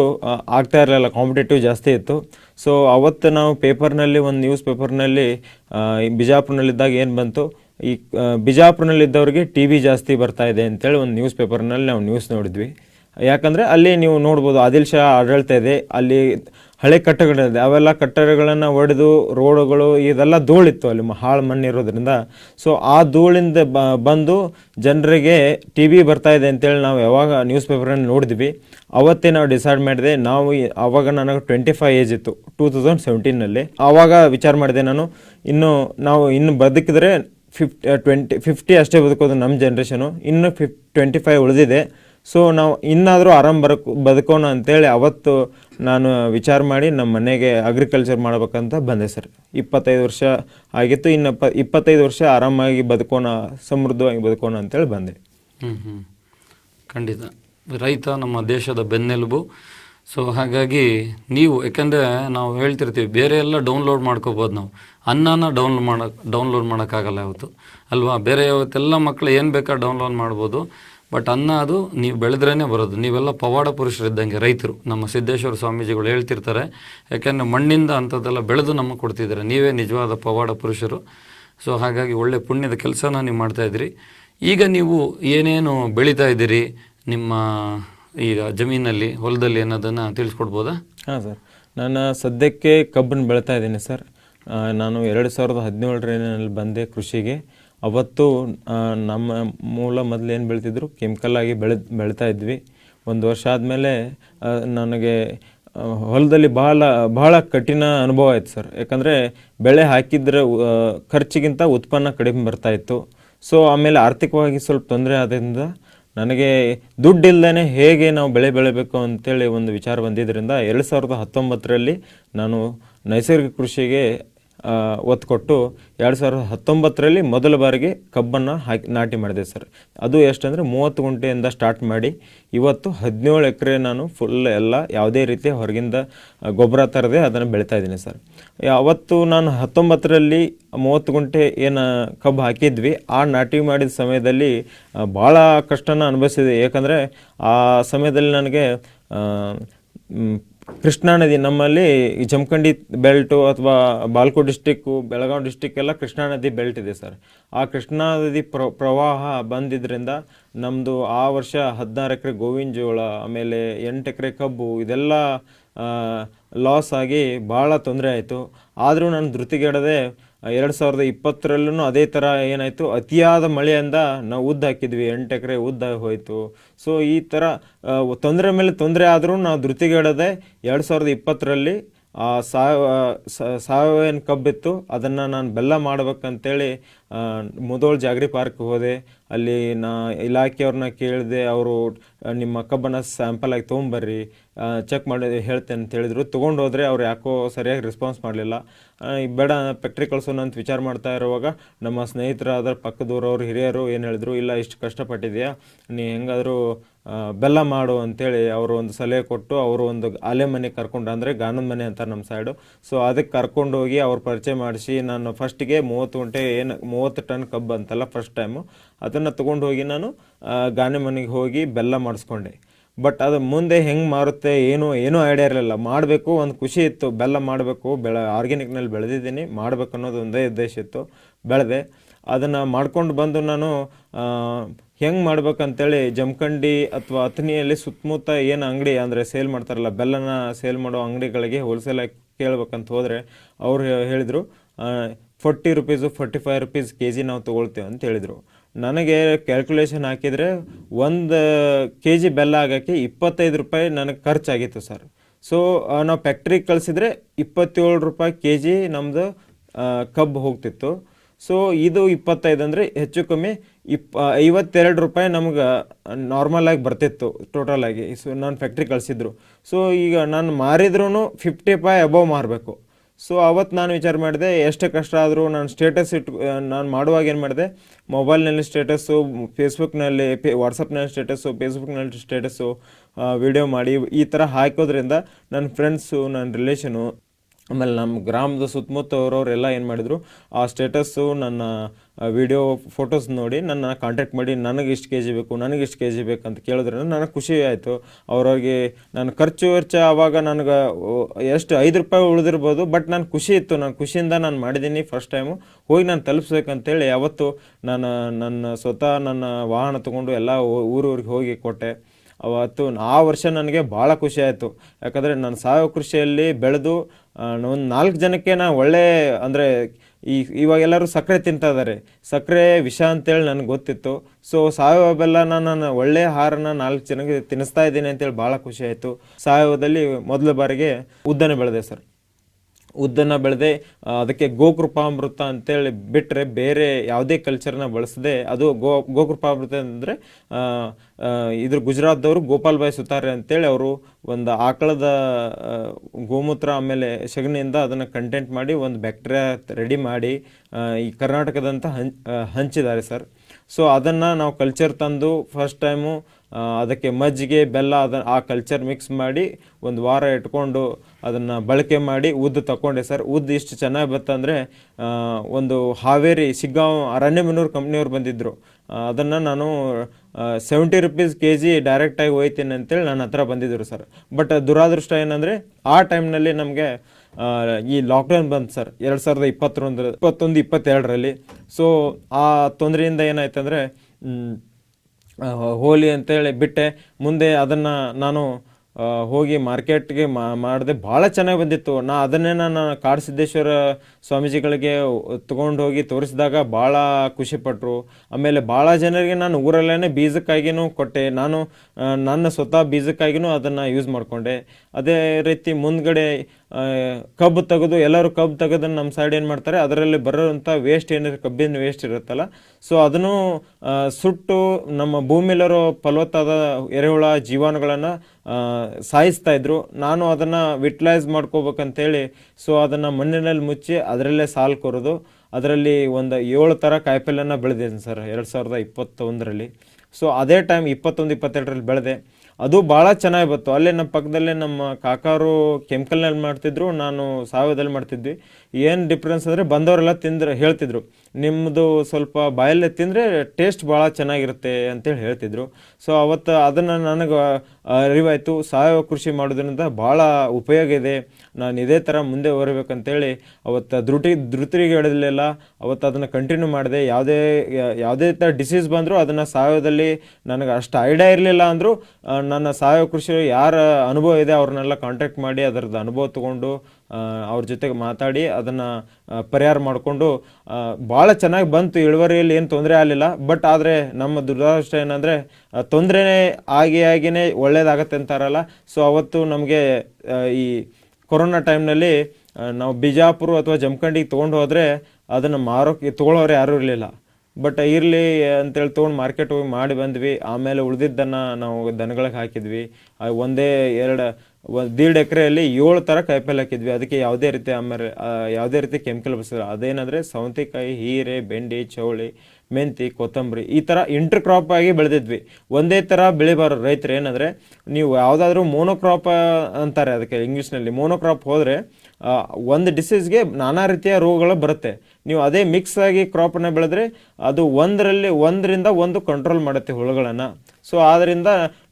ಆಗ್ತಾ ಇರಲಿಲ್ಲ ಕಾಂಪಿಟೇಟಿವ್ ಜಾಸ್ತಿ ಇತ್ತು. ಸೊ ಅವತ್ತು ನಾವು ಪೇಪರ್ನಲ್ಲಿ, ಒಂದು ನ್ಯೂಸ್ ಪೇಪರ್ನಲ್ಲಿ ಬಿಜಾಪುರ್ನಲ್ಲಿದ್ದಾಗ ಏನು ಬಂತು? ಈ ಬಿಜಾಪುರ್ನಲ್ಲಿದ್ದವ್ರಿಗೆ ಟಿ ವಿ ಜಾಸ್ತಿ ಬರ್ತಾ ಇದೆ ಅಂತೇಳಿ ಒಂದು ನ್ಯೂಸ್ ಪೇಪರ್ನಲ್ಲಿ ನಾವು ನ್ಯೂಸ್ ನೋಡಿದ್ವಿ. ಯಾಕಂದರೆ ಅಲ್ಲಿ ನೀವು ನೋಡ್ಬೋದು, ಆದಿಲ್ ಶಾ ಆಡಳಿತ ಇದೆ. ಅಲ್ಲಿ ಹಳೆ ಕಟ್ಟಡಗಳಿದೆ, ಅವೆಲ್ಲ ಕಟ್ಟಡಗಳನ್ನು ಒಡೆದು ರೋಡುಗಳು, ಇದೆಲ್ಲ ಧೂಳಿತ್ತು ಅಲ್ಲಿ ಹಾಳು ಮಣ್ಣು ಇರೋದ್ರಿಂದ. ಸೊ ಆ ಧೂಳಿಂದ ಬಂದು ಜನರಿಗೆ ಟಿ ವಿ ಬರ್ತಾ ಇದೆ ಅಂತೇಳಿ ನಾವು ಯಾವಾಗ ನ್ಯೂಸ್ ಪೇಪರನ್ನು ನೋಡಿದ್ವಿ. ಅವತ್ತೇ ನಾವು ಡಿಸೈಡ್ ಮಾಡಿದೆ, ನಾವು ಅವಾಗ ನನಗೆ ಟ್ವೆಂಟಿ ಫೈವ್ ಏಜ್ ಇತ್ತು ಟೂ ತೌಸಂಡ್ ಸೆವೆಂಟೀನಲ್ಲಿ ಆವಾಗ ವಿಚಾರ ಮಾಡಿದೆ ನಾನು, ಇನ್ನು ನಾವು ಇನ್ನು ಬದುಕಿದ್ರೆ ಫಿಫ್ಟಿ ಟ್ವೆಂಟಿ ಫಿಫ್ಟಿ ಅಷ್ಟೇ ಬದುಕೋದು ನಮ್ಮ ಜನ್ರೇಷನು ಇನ್ನು ಫಿಫ್ ಟ್ವೆಂಟಿ ಫೈವ್ ಉಳಿದಿದೆ. ಸೊ ನಾವು ಇನ್ನಾದರೂ ಆರಾಮ್ ಬರಕ್, ಬದುಕೋಣ ಅಂತೇಳಿ ಅವತ್ತು ನಾನು ವಿಚಾರ ಮಾಡಿ ನಮ್ಮ ಮನೆಗೆ ಅಗ್ರಿಕಲ್ಚರ್ ಮಾಡಬೇಕಂತ ಬಂದೆ ಸರ್. ಇಪ್ಪತ್ತೈದು ವರ್ಷ ಆಗಿತ್ತು, ಇನ್ನು ಇಪ್ಪತ್ತೈದು ವರ್ಷ ಆರಾಮಾಗಿ ಬದುಕೋಣ, ಸಮೃದ್ಧವಾಗಿ ಬದುಕೋಣ ಅಂತೇಳಿ ಬಂದೆ. ಹ್ಞೂ ಹ್ಞೂ ಖಂಡಿತ. ರೈತ ನಮ್ಮ ದೇಶದ ಬೆನ್ನೆಲುಬು. ಸೊ ಹಾಗಾಗಿ ನೀವು, ಯಾಕೆಂದರೆ ನಾವು ಹೇಳ್ತಿರ್ತೀವಿ, ಬೇರೆ ಎಲ್ಲ ಡೌನ್ಲೋಡ್ ಮಾಡ್ಕೋಬೋದು ನಾವು. ಅನ್ನನ ಡೌನ್ಲೋಡ್ ಮಾಡೋಕ್ಕೆ ಡೌನ್ಲೋಡ್ ಮಾಡೋಕ್ಕಾಗಲ್ಲ ಯಾವತ್ತು. ಅಲ್ವಾ? ಬೇರೆ ಯಾವತ್ತೆಲ್ಲ ಮಕ್ಕಳು ಏನು ಬೇಕಾ ಡೌನ್ಲೋಡ್ ಮಾಡ್ಬೋದು. ಬಟ್ ಅನ್ನ ಅದು ನೀವು ಬೆಳೆದ್ರೇ ಬರೋದು. ನೀವೆಲ್ಲ ಪವಾಡ ಪುರುಷರಿದ್ದಂಗೆ ರೈತರು. ನಮ್ಮ ಸಿದ್ದೇಶ್ವರ ಸ್ವಾಮೀಜಿಗಳು ಹೇಳ್ತಿರ್ತಾರೆ. ಯಾಕೆಂದರೆ ಮಣ್ಣಿಂದ ಅಂಥದ್ದೆಲ್ಲ ಬೆಳೆದು ನಮಗೆ ಕೊಡ್ತಿದ್ದಾರೆ. ನೀವೇ ನಿಜವಾದ ಪವಾಡ ಪುರುಷರು. ಸೊ ಹಾಗಾಗಿ ಒಳ್ಳೆ ಪುಣ್ಯದ ಕೆಲಸನ ನೀವು ಮಾಡ್ತಾ ಇದ್ದೀರಿ. ಈಗ ನೀವು ಏನೇನು ಬೆಳೀತಾ ಇದ್ದೀರಿ? ನಿಮ್ಮ ಈಗ ಜಮೀನಲ್ಲಿ, ಹೊಲದಲ್ಲಿ ಅನ್ನೋದನ್ನು ತಿಳಿಸ್ಕೊಡ್ಬೋದಾ? ಹಾಂ ಸರ್. ನಾನು ಸದ್ಯಕ್ಕೆ ಕಬ್ಬನ್ನು ಬೆಳಿತಾ ಇದ್ದೀನಿ ಸರ್. ನಾನು ಎರಡು ಸಾವಿರದ ಹದಿನೇಳರಲ್ಲಿ ಬಂದೆ ಕೃಷಿಗೆ. ಅವತ್ತು ನಮ್ಮ ಮೂಲ ಮೊದಲು ಏನು ಬೆಳೀತಿದ್ರು, ಕೆಮಿಕಲ್ ಆಗಿ ಬೆಳೆ, ಬೆಳಿತಾ ಇದ್ವಿ. ಒಂದು ವರ್ಷ ಆದಮೇಲೆ ನನಗೆ ಹೊಲದಲ್ಲಿ ಬಹಳ ಬಹಳ ಕಠಿಣ ಅನುಭವ ಆಯಿತು ಸರ್. ಯಾಕಂದರೆ ಬೆಳೆ ಹಾಕಿದ್ರೆ ಖರ್ಚಿಗಿಂತ ಉತ್ಪನ್ನ ಕಡಿಮೆ ಬರ್ತಾ ಇತ್ತು. ಸೊ, ಆಮೇಲೆ ಆರ್ಥಿಕವಾಗಿ ಸ್ವಲ್ಪ ತೊಂದರೆ ಆದ್ದರಿಂದ ನನಗೆ ದುಡ್ಡಿಲ್ಲದೇ ಹೇಗೆ ನಾವು ಬೆಳೆ ಬೆಳಿಬೇಕು ಅಂತೇಳಿ ಒಂದು ವಿಚಾರ ಬಂದಿದ್ದರಿಂದ ಎರಡು ಸಾವಿರದ ಹತ್ತೊಂಬತ್ತರಲ್ಲಿ ನಾನು ನೈಸರ್ಗಿಕ ಕೃಷಿಗೆ ಒತ್ತು ಕೊಟ್ಟು ಎರಡು ಸಾವಿರದ ಹತ್ತೊಂಬತ್ತರಲ್ಲಿ ಮೊದಲ ಬಾರಿಗೆ ಕಬ್ಬನ್ನು ಹಾಕಿ ನಾಟಿ ಮಾಡಿದೆ ಸರ್. ಅದು ಎಷ್ಟಂದರೆ ಮೂವತ್ತು ಗುಂಟೆಯಿಂದ ಸ್ಟಾರ್ಟ್ ಮಾಡಿ ಇವತ್ತು ಹದಿನೇಳು ಎಕರೆ ನಾನು ಫುಲ್ ಎಲ್ಲ ಯಾವುದೇ ರೀತಿಯ ಹೊರಗಿಂದ ಗೊಬ್ಬರ ತರದೆ ಅದನ್ನು ಬೆಳೀತಾ ಇದ್ದೀನಿ ಸರ್. ಅವತ್ತು ನಾನು ಹತ್ತೊಂಬತ್ತರಲ್ಲಿ ಮೂವತ್ತು ಗುಂಟೆ ಏನು ಕಬ್ಬು ಹಾಕಿದ್ವಿ. ಆ ನಾಟಿ ಮಾಡಿದ ಸಮಯದಲ್ಲಿ ಭಾಳ ಕಷ್ಟನ ಅನುಭವಿಸಿದೆ. ಯಾಕಂದರೆ ಆ ಸಮಯದಲ್ಲಿ ನನಗೆ ಕೃಷ್ಣಾ ನದಿ ನಮ್ಮಲ್ಲಿ ಈ ಜಮಖಂಡಿ ಬೆಲ್ಟು ಅಥವಾ ಬಾಲ್ಕು ಡಿಸ್ಟಿಕ್ಕು ಬೆಳಗಾವಿ ಡಿಸ್ಟಿಕ್ ಎಲ್ಲ ಕೃಷ್ಣಾ ನದಿ ಬೆಲ್ಟ್ ಇದೆ ಸರ್. ಆ ಕೃಷ್ಣಾ ನದಿ ಪ್ರ, ಪ್ರವಾಹ ಬಂದಿದ್ದರಿಂದ ನಮ್ಮದು ಆ ವರ್ಷ ಹದಿನಾರು ಎಕರೆ ಗೋವಿನ ಜೋಳ, ಆಮೇಲೆ ಎಂಟು ಎಕರೆ ಕಬ್ಬು ಇದೆಲ್ಲ ಲಾಸ್ ಆಗಿ ಭಾಳ ತೊಂದರೆ ಆಯಿತು. ಆದರೂ ನಾನು ಧೃತಿಗೆಡದೆ ಎರಡು ಸಾವಿರದ ಇಪ್ಪತ್ತರಲ್ಲೂ ಅದೇ ಥರ ಏನಾಯಿತು? ಅತಿಯಾದ ಮಳೆಯಿಂದ ನಾವು ಉದ್ದು ಹಾಕಿದ್ವಿ, ಎಂಟು ಎಕರೆ ಉದ್ದ ಹೋಯಿತು. ಸೊ ಈ ಥರ ತೊಂದರೆ ಮೇಲೆ ತೊಂದರೆ ಆದರೂ ನಾವು ಧೃತಿಗೆಡದೆ ಎರಡು ಸಾವಿರದ ಇಪ್ಪತ್ತರಲ್ಲಿ ಆ ಸಾವಯವ ಕಬ್ಬಿತ್ತು. ಅದನ್ನು ನಾನು ಬೆಲ್ಲ ಮಾಡ್ಬೇಕಂತೇಳಿ ಮುದೋಳ್ ಜಾಗರಿ ಪಾರ್ಕ್ ಹೋದೆ. ಅಲ್ಲಿ ನಾ ಇಲಾಖೆಯವ್ರನ್ನ ಕೇಳಿದೆ, ಅವರು ನಿಮ್ಮ ಕಬ್ಬನ್ನು ಸ್ಯಾಂಪಲ್ ಆಗಿ ತೊಗೊಂಬರ್ರಿ. ಚೆಕ್ ಮಾಡಿ ಹೇಳ್ತೇನೆ ಅಂತ ಹೇಳಿದರು. ತೊಗೊಂಡು ಹೋದರೆ ಅವ್ರು ಯಾಕೋ ಸರಿಯಾಗಿ ರೆಸ್ಪಾನ್ಸ್ ಮಾಡಲಿಲ್ಲ. ಬೇಡ ಫ್ಯಾಕ್ಟ್ರಿ ಕಳಿಸೋಣ ಅಂತ ವಿಚಾರ ಮಾಡ್ತಾ ಇರುವಾಗ ನಮ್ಮ ಸ್ನೇಹಿತರಾದ ಪಕ್ಕದೂರವ್ರು, ಹಿರಿಯರು ಏನು ಹೇಳಿದ್ರು, ಇಲ್ಲ, ಇಷ್ಟು ಕಷ್ಟಪಟ್ಟಿದೆಯಾ ನೀ ಹೆಂಗಾದರೂ ಬೆಲ್ಲ ಮಾಡು ಅಂತೇಳಿ ಅವರು ಒಂದು ಸಲಹೆ ಕೊಟ್ಟು ಅವರು ಒಂದು ಆಲೆ ಮನೆ ಕರ್ಕೊಂಡು, ಅಂದರೆ ಗಾನದ ಮನೆ ಅಂತ ನಮ್ಮ ಸೈಡು ಸೊ ಅದಕ್ಕೆ ಕರ್ಕೊಂಡು ಹೋಗಿ ಅವ್ರು ಪರಿಚಯ ಮಾಡಿಸಿ, ನಾನು ಫಸ್ಟಿಗೆ ಮೂವತ್ತು ಗಂಟೆ ಏನು, ಮೂವತ್ತು ಟನ್ ಕಬ್ಬು ಅಂತಲ್ಲ ಫಸ್ಟ್ ಟೈಮು ಅದನ್ನು ತೊಗೊಂಡು ಹೋಗಿ ನಾನು ಗಾನೆ ಮನೆಗೆ ಹೋಗಿ ಬೆಲ್ಲ ಮಾಡಿಸ್ಕೊಂಡೆ. ಬಟ್ ಅದು ಮುಂದೆ ಹೆಂಗೆ ಮಾರುತ್ತೆ ಏನು, ಏನೂ ಐಡಿಯಾ ಇರಲಿಲ್ಲ. ಮಾಡಬೇಕು, ಒಂದು ಖುಷಿ ಇತ್ತು. ಬೆಲ್ಲ ಮಾಡಬೇಕು, ಬೆಳೆ ಆರ್ಗ್ಯಾನಿಕ್ನಲ್ಲಿ ಬೆಳೆದಿದ್ದೀನಿ. ಮಾಡಬೇಕು ಅನ್ನೋದು ಒಂದೇ ಉದ್ದೇಶ ಇತ್ತು. ಬೆಳೆದೆ. ಅದನ್ನು ಮಾಡ್ಕೊಂಡು ಬಂದು ನಾನು ಹೆಂಗೆ ಮಾಡ್ಬೇಕಂತೇಳಿ ಜಮಖಂಡಿ ಅಥವಾ ಅಥಣಿಯಲ್ಲಿ ಸುತ್ತಮುತ್ತ ಏನು ಅಂಗಡಿ ಅಂದರೆ ಸೇಲ್ ಮಾಡ್ತಾರಲ್ಲ, ಬೆಲ್ಲನ ಸೇಲ್ ಮಾಡೋ ಅಂಗಡಿಗಳಿಗೆ ಹೋಲ್ಸೇಲಾಗಿ ಕೇಳ್ಬೇಕಂತ ಹೋದರೆ ಅವ್ರು ಹೇಳಿದರು forty rupees forty five rupees K G ನಾವು ತೊಗೊಳ್ತೇವೆ ಅಂತ ಹೇಳಿದರು. ನನಗೆ ಕ್ಯಾಲ್ಕುಲೇಷನ್ ಹಾಕಿದರೆ ಒಂದು ಕೆ ಜಿ ಬೆಲ್ಲ ಆಗೋಕ್ಕೆ ಇಪ್ಪತ್ತೈದು ರೂಪಾಯಿ ನನಗೆ ಖರ್ಚಾಗಿತ್ತು ಸರ್ ಸೊ ನಾವು ಫ್ಯಾಕ್ಟ್ರಿಗೆ ಕಳಿಸಿದ್ರೆ ಇಪ್ಪತ್ತೇಳು ರೂಪಾಯಿ ಕೆ ಜಿ ನಮ್ಮದು ಕಬ್ಬು ಹೋಗ್ತಿತ್ತು. ಸೊ ಇದು ಇಪ್ಪತ್ತೈದು ಅಂದರೆ ಹೆಚ್ಚು ಕಮ್ಮಿ ಇಪ್ ಐವತ್ತೆರಡು ರೂಪಾಯಿ ನಮ್ಗೆ ನಾರ್ಮಲಾಗಿ ಬರ್ತಿತ್ತು ಟೋಟಲ್ ಆಗಿ. ಸೊ ನಾನು ಫ್ಯಾಕ್ಟ್ರಿ ಕಳಿಸಿದ್ರು. ಸೊ ಈಗ ನಾನು ಮಾರಿದ್ರೂ ಫಿಫ್ಟಿ ರೂಪಾಯಿ ಅಬವ್ ಮಾರಬೇಕು. ಸೊ ಅವತ್ತು ನಾನು ವಿಚಾರ ಮಾಡಿದೆ, ಎಷ್ಟೇ ಕಷ್ಟ ಆದರೂ ನಾನು ಸ್ಟೇಟಸ್ ಇಟ್ಟು ನಾನು ಮಾಡುವಾಗ ಏನು ಮಾಡಿದೆ ಮೊಬೈಲ್ನಲ್ಲಿ ಸ್ಟೇಟಸ್ಸು ಫೇಸ್ಬುಕ್ನಲ್ಲಿ ಪೇ ವಾಟ್ಸಪ್ನಲ್ಲಿ ಸ್ಟೇಟಸ್ಸು ಫೇಸ್ಬುಕ್ನಲ್ಲಿ ಸ್ಟೇಟಸ್ಸು ವಿಡಿಯೋ ಮಾಡಿ ಈ ಥರ ಹಾಕೋದ್ರಿಂದ ನನ್ನ ಫ್ರೆಂಡ್ಸು ನನ್ನ ರಿಲೇಷನು ಆಮೇಲೆ ನಮ್ಮ ಗ್ರಾಮದ ಸುತ್ತಮುತ್ತ ಅವರವರೆಲ್ಲ ಏನು ಮಾಡಿದರು, ಆ ಸ್ಟೇಟಸ್ಸು ನನ್ನ ವಿಡಿಯೋ ಫೋಟೋಸ್ ನೋಡಿ ನನ್ನ ಕಾಂಟ್ಯಾಕ್ಟ್ ಮಾಡಿ ನನಗೆ ಇಷ್ಟು ಕೆ ಜಿ ಬೇಕು, ನನಗೆ ಇಷ್ಟು ಕೆ ಜಿ ಬೇಕು ಅಂತ ಕೇಳಿದ್ರೆ ನನಗೆ ಖುಷಿ ಆಯಿತು. ಅವ್ರವ್ರಿಗೆ ನನ್ನ ಖರ್ಚು ವೆಚ್ಚ ಆವಾಗ ನನಗೆ ಎಷ್ಟು ಐದು ರೂಪಾಯಿ ಉಳಿದಿರ್ಬೋದು ಬಟ್ ನಾನು ಖುಷಿ ಇತ್ತು. ನಾನು ಖುಷಿಯಿಂದ ನಾನು ಮಾಡಿದ್ದೀನಿ ಫಸ್ಟ್ ಟೈಮು ಹೋಗಿ ನಾನು ತಲುಪಿಸ್ಬೇಕಂತೇಳಿ ಯಾವತ್ತು ನಾನು ನನ್ನ ಸ್ವತಃ ನನ್ನ ವಾಹನ ತೊಗೊಂಡು ಎಲ್ಲ ಊರೂರಿಗೆ ಹೋಗಿ ಕೊಟ್ಟೆ. ಅವತ್ತು ಆ ವರ್ಷ ನನಗೆ ಭಾಳ ಖುಷಿ ಆಯಿತು. ಯಾಕಂದರೆ ನಾನು ಸಾವಯವ ಕೃಷಿಯಲ್ಲಿ ಬೆಳೆದು ಒಂದು ನಾಲ್ಕು ಜನಕ್ಕೆ ನಾನು ಒಳ್ಳೆ, ಅಂದರೆ ಈ, ಇವಾಗ ಎಲ್ಲರೂ ಸಕ್ಕರೆ ತಿಂತಾ ಇದ್ದಾರೆ ಸಕ್ಕರೆ, ವಿಷ ಅಂತೇಳಿ ನನಗೆ ಗೊತ್ತಿತ್ತು. ಸೊ ಸಾವಯವ ಬೆಲ್ಲ ನಾನು ಒಳ್ಳೆಯ ಆಹಾರನ ನಾಲ್ಕು ಜನಕ್ಕೆ ತಿನ್ನಿಸ್ತಾ ಇದ್ದೀನಿ ಅಂತೇಳಿ ಭಾಳ ಖುಷಿ ಆಯಿತು. ಸಾವಯವದಲ್ಲಿ ಮೊದಲ ಬಾರಿಗೆ ಉದ್ದನೆ ಬೆಳೆದೆ ಸರ್. ಉದ್ದನ್ನ ಬೆಳೆದೆ ಅದಕ್ಕೆ ಗೋಕೃಪಾಮೃತ ಅಂತೇಳಿ ಬಿಟ್ಟರೆ ಬೇರೆ ಯಾವುದೇ ಕಲ್ಚರ್ನ ಬಳಸದೆ, ಅದು ಗೋ, ಗೋಕೃಪಾಮೃತ ಅಂದರೆ ಇದ್ರ ಗುಜರಾತ್ದವರು ಗೋಪಾಲ್ ಬಾಯ್ ಸುತಾರೆ ಅಂತೇಳಿ ಅವರು ಒಂದು ಆಕಳದ ಗೋಮೂತ್ರ ಆಮೇಲೆ ಸಗಣಿಯಿಂದ ಅದನ್ನು ಕಂಟೆಂಟ್ ಮಾಡಿ ಒಂದು ಬ್ಯಾಕ್ಟೀರಿಯಾ ರೆಡಿ ಮಾಡಿ ಈ ಕರ್ನಾಟಕದಂತ ಹಂಚ್ ಹಂಚಿದ್ದಾರೆ ಸರ್ ಸೊ ಅದನ್ನು ನಾವು ಕಲ್ಚರ್ ತಂದು ಫಸ್ಟ್ ಟೈಮು ಅದಕ್ಕೆ ಮಜ್ಜಿಗೆ, ಬೆಲ್ಲ ಅದ ಆ ಕಲ್ಚರ್ ಮಿಕ್ಸ್ ಮಾಡಿ ಒಂದು ವಾರ ಇಟ್ಕೊಂಡು ಅದನ್ನು ಬಳಕೆ ಮಾಡಿ ಉದ್ದು ತಗೊಂಡೆ ಸರ್, ಉದ್ದು ಇಷ್ಟು ಚೆನ್ನಾಗಿ ಬತ್ತಂದರೆ ಒಂದು ಹಾವೇರಿ ಸಿಗ್ಗಾಂವ್ ಅರಣ್ಯಮನೂರು ಕಂಪ್ನಿಯವ್ರು ಬಂದಿದ್ದರು ಅದನ್ನು ನಾನು ಸೆವೆಂಟಿ ರುಪೀಸ್ ಕೆ ಜಿ ಡೈರೆಕ್ಟಾಗಿ ಹೋಯ್ತೀನಿ ಅಂತೇಳಿ ನನ್ನ ಹತ್ರ ಬಂದಿದ್ದರು ಸರ್. ಬಟ್ ದುರಾದೃಷ್ಟ ಏನಂದರೆ, ಆ ಟೈಮ್ನಲ್ಲಿ ನಮಗೆ ಈ ಲಾಕ್ಡೌನ್ ಬಂತು ಸರ್, ಎರಡು ಸಾವಿರದ ಇಪ್ಪತ್ತೊಂದರ, ಇಪ್ಪತ್ತೊಂದು, ಇಪ್ಪತ್ತೆರಡರಲ್ಲಿ. ಸೊ ಆ ತೊಂದರೆಯಿಂದ ಏನಾಯ್ತಂದರೆ ಹೋಲಿ ಅಂತೇಳಿ ಬಿಟ್ಟೆ. ಮುಂದೆ ಅದನ್ನು ನಾನು ಹೋಗಿ ಮಾರ್ಕೆಟ್ಗೆ ಮಾಡಿದೆ ಭಾಳ ಚೆನ್ನಾಗಿ ಬಂದಿತ್ತು. ನಾ ಅದನ್ನೇ ನಾನು ಕಾಡಸಿದ್ದೇಶ್ವರ ಸ್ವಾಮೀಜಿಗಳಿಗೆ ತೊಗೊಂಡು ಹೋಗಿ ತೋರಿಸಿದಾಗ ಭಾಳ ಖುಷಿಪಟ್ಟರು ಆಮೇಲೆ ಭಾಳ ಜನರಿಗೆ ನಾನು ಊರಲ್ಲೇ ಬೀಜಕ್ಕಾಗಿಯೂ ಕೊಟ್ಟೆ. ನಾನು ನನ್ನ ಸ್ವತಃ ಬೀಜಕ್ಕಾಗಿಯೂ ಅದನ್ನು ಯೂಸ್ ಮಾಡಿಕೊಂಡೆ. ಅದೇ ರೀತಿ ಮುಂದ್ಗಡೆ ಕಬ್ಬು ತೆಗೆದು, ಎಲ್ಲರೂ ಕಬ್ಬು ತೆಗೆದನ್ನು ನಮ್ಮ ಸೈಡ್ ಏನು ಮಾಡ್ತಾರೆ, ಅದರಲ್ಲಿ ಬರೋಂಥ ವೇಸ್ಟ್ ಏನಿದೆ, ಕಬ್ಬಿನ ವೇಸ್ಟ್ ಇರುತ್ತಲ್ಲ. ಸೊ ಅದನ್ನು ಸುಟ್ಟು ನಮ್ಮ ಭೂಮಿಲಿರೋ ಫಲವತ್ತಾದ ಎರೆಹುಳ ಜೀವಾಣುಗಳನ್ನು ಸಾಯಿಸ್ತಾ ಇದ್ರು. ನಾನು ಅದನ್ನು ವಿಟ್ಲೈಸ್ ಮಾಡ್ಕೋಬೇಕಂತೇಳಿ ಸೊ ಅದನ್ನು ಮಣ್ಣಿನಲ್ಲಿ ಮುಚ್ಚಿ, ಅದರಲ್ಲೇ ಸಾಲು ಕೊರೋದು, ಅದರಲ್ಲಿ ಒಂದು ಏಳು ಥರ ಕಾಯಿಪಲ್ಯನ ಬೆಳೆದಿದ್ದೀನಿ ಸರ್, ಎರಡು ಸಾವಿರದ ಇಪ್ಪತ್ತೊಂದರಲ್ಲಿ. ಸೊ ಅದೇ ಟೈಮ್ ಇಪ್ಪತ್ತೊಂದು, ಇಪ್ಪತ್ತೆರಡರಲ್ಲಿ ಬೆಳೆದೆ. ಅದು ಭಾಳ ಚೆನ್ನಾಗಿ ಬಂತು. ಅಲ್ಲೇ ನಮ್ಮ ಪಕ್ಕದಲ್ಲೇ ನಮ್ಮ ಕಾಕಾರು ಕೆಮಿಕಲ್ನಲ್ಲಿ ಮಾಡ್ತಿದ್ರು, ನಾನು ಸಾವಯವದಲ್ಲಿ ಮಾಡ್ತಿದ್ವಿ. ಏನು ಡಿಫ್ರೆನ್ಸ್ ಅಂದರೆ ಬಂದವರೆಲ್ಲ ತಿಂದ್ರೆ, ಹೇಳ್ತಿದ್ರು ನಿಮ್ಮದು ಸ್ವಲ್ಪ ಬಾಯಲ್ಲೇ ತಿಂದರೆ ಟೇಸ್ಟ್ ಭಾಳ ಚೆನ್ನಾಗಿರುತ್ತೆ ಅಂತೇಳಿ ಹೇಳ್ತಿದ್ರು. ಸೊ ಅವತ್ತು ಅದನ್ನು ನನಗೆ ಅರಿವಾಯಿತು. ಸಾವಯವ ಕೃಷಿ ಮಾಡೋದ್ರಿಂದ ಭಾಳ ಉಪಯೋಗ ಇದೆ. ನಾನು ಇದೇ ಥರ ಮುಂದೆ ಬರಬೇಕಂತೇಳಿ ಅವತ್ತು ಧೃತಿ ಧೃತಿಗೆ ಹೇಳಿದ್ಲಿಲ್ಲ, ಅವತ್ತು ಅದನ್ನು ಕಂಟಿನ್ಯೂ ಮಾಡಿದೆ. ಯಾವುದೇ ಯಾವುದೇ ಥರ ಡಿಸೀಸ್ ಬಂದರೂ ಅದನ್ನು ಸಾವಯವದಲ್ಲಿ ನನಗೆ ಅಷ್ಟು ಐಡಿಯಾ ಇರಲಿಲ್ಲ ಅಂದರೂ ನನ್ನ ಸಾವಯವ ಕೃಷಿ ಯಾರ ಅನುಭವ ಇದೆ ಅವ್ರನ್ನೆಲ್ಲ ಕಾಂಟ್ಯಾಕ್ಟ್ ಮಾಡಿ ಅದರದ್ದು ಅನುಭವ ತೊಗೊಂಡು ಅವ್ರ ಜೊತೆಗೆ ಮಾತಾಡಿ ಅದನ್ನು ಪರಿಹಾರ ಮಾಡಿಕೊಂಡು ಭಾಳ ಚೆನ್ನಾಗಿ ಬಂತು ಇಳುವರಿಯಲ್ಲಿ, ಏನು ತೊಂದರೆ ಆಗಲಿಲ್ಲ. ಬಟ್ ಆದರೆ ನಮ್ಮ ದುರದೃಷ್ಟ ಏನಂದರೆ ತೊಂದರೆನೇ ಆಗಿ ಆಗಿಯೇ ಒಳ್ಳೇದಾಗತ್ತೆ ಅಂತಾರಲ್ಲ. ಸೊ ಅವತ್ತು ನಮಗೆ ಈ ಕೊರೋನಾ ಟೈಮ್ನಲ್ಲಿ ನಾವು ಬಿಜಾಪುರ ಅಥವಾ ಜಮಖಂಡಿಗೆ ತೊಗೊಂಡು ಹೋದರೆ ಅದನ್ನು ಮಾರೋಕ್ಕೆ ತೊಗೊಳೋರು ಯಾರೂ ಇರಲಿಲ್ಲ. ಬಟ್ ಇರಲಿ ಅಂತೇಳಿ ತೊಗೊಂಡು ಮಾರ್ಕೆಟ್ ಹೋಗಿ ಮಾಡಿ ಬಂದ್ವಿ. ಆಮೇಲೆ ಉಳಿದಿದ್ದನ್ನು ನಾವು ದನಗಳಿಗೆ ಹಾಕಿದ್ವಿ. ಒಂದೇ ಎರಡು ಒಂದು ದೀಡ್ ಎಕರೆಯಲ್ಲಿ ಏಳು ಥರ ಕಾಯಿಪಲ್ಲೆ ಹಾಕಿದ್ವಿ. ಅದಕ್ಕೆ ಯಾವುದೇ ರೀತಿ ಆಮೇಲೆ ಯಾವುದೇ ರೀತಿ ಕೆಮಿಕಲ್ ಬಳಸಿಲ್ಲ ಅದೇನಂದರೆ ಸೌತೆಕಾಯಿ, ಹೀರೆ, ಬೆಂಡಿ, ಚೌಳಿ, ಮೆಂತಿ, ಕೊತ್ತಂಬರಿ ಈ ಥರ ಇಂಟರ್ ಕ್ರಾಪ್ ಆಗಿ ಬೆಳೆದಿದ್ವಿ. ಒಂದೇ ಥರ ಬೆಳಿಬಾರ್ದು ರೈತರು. ಏನಂದರೆ ನೀವು ಯಾವುದಾದ್ರೂ ಮೋನೋಕ್ರಾಪ್ ಅಂತಾರೆ ಅದಕ್ಕೆ ಇಂಗ್ಲೀಷ್ನಲ್ಲಿ ಮೋನೋಕ್ರಾಪ್ ಹೋದರೆ ಒಂದು ಡಿಸೀಸ್ಗೆ ನಾನಾ ರೀತಿಯ ರೋಗಗಳು ಬರುತ್ತೆ. ನೀವು ಅದೇ ಮಿಕ್ಸ್ ಆಗಿ ಕ್ರಾಪನ್ನು ಬೆಳೆದ್ರೆ ಅದು ಒಂದರಲ್ಲಿ ಒಂದರಿಂದ ಒಂದು ಕಂಟ್ರೋಲ್ ಮಾಡುತ್ತೆ ಹುಳುಗಳನ್ನು. ಸೊ ಆದ್ದರಿಂದ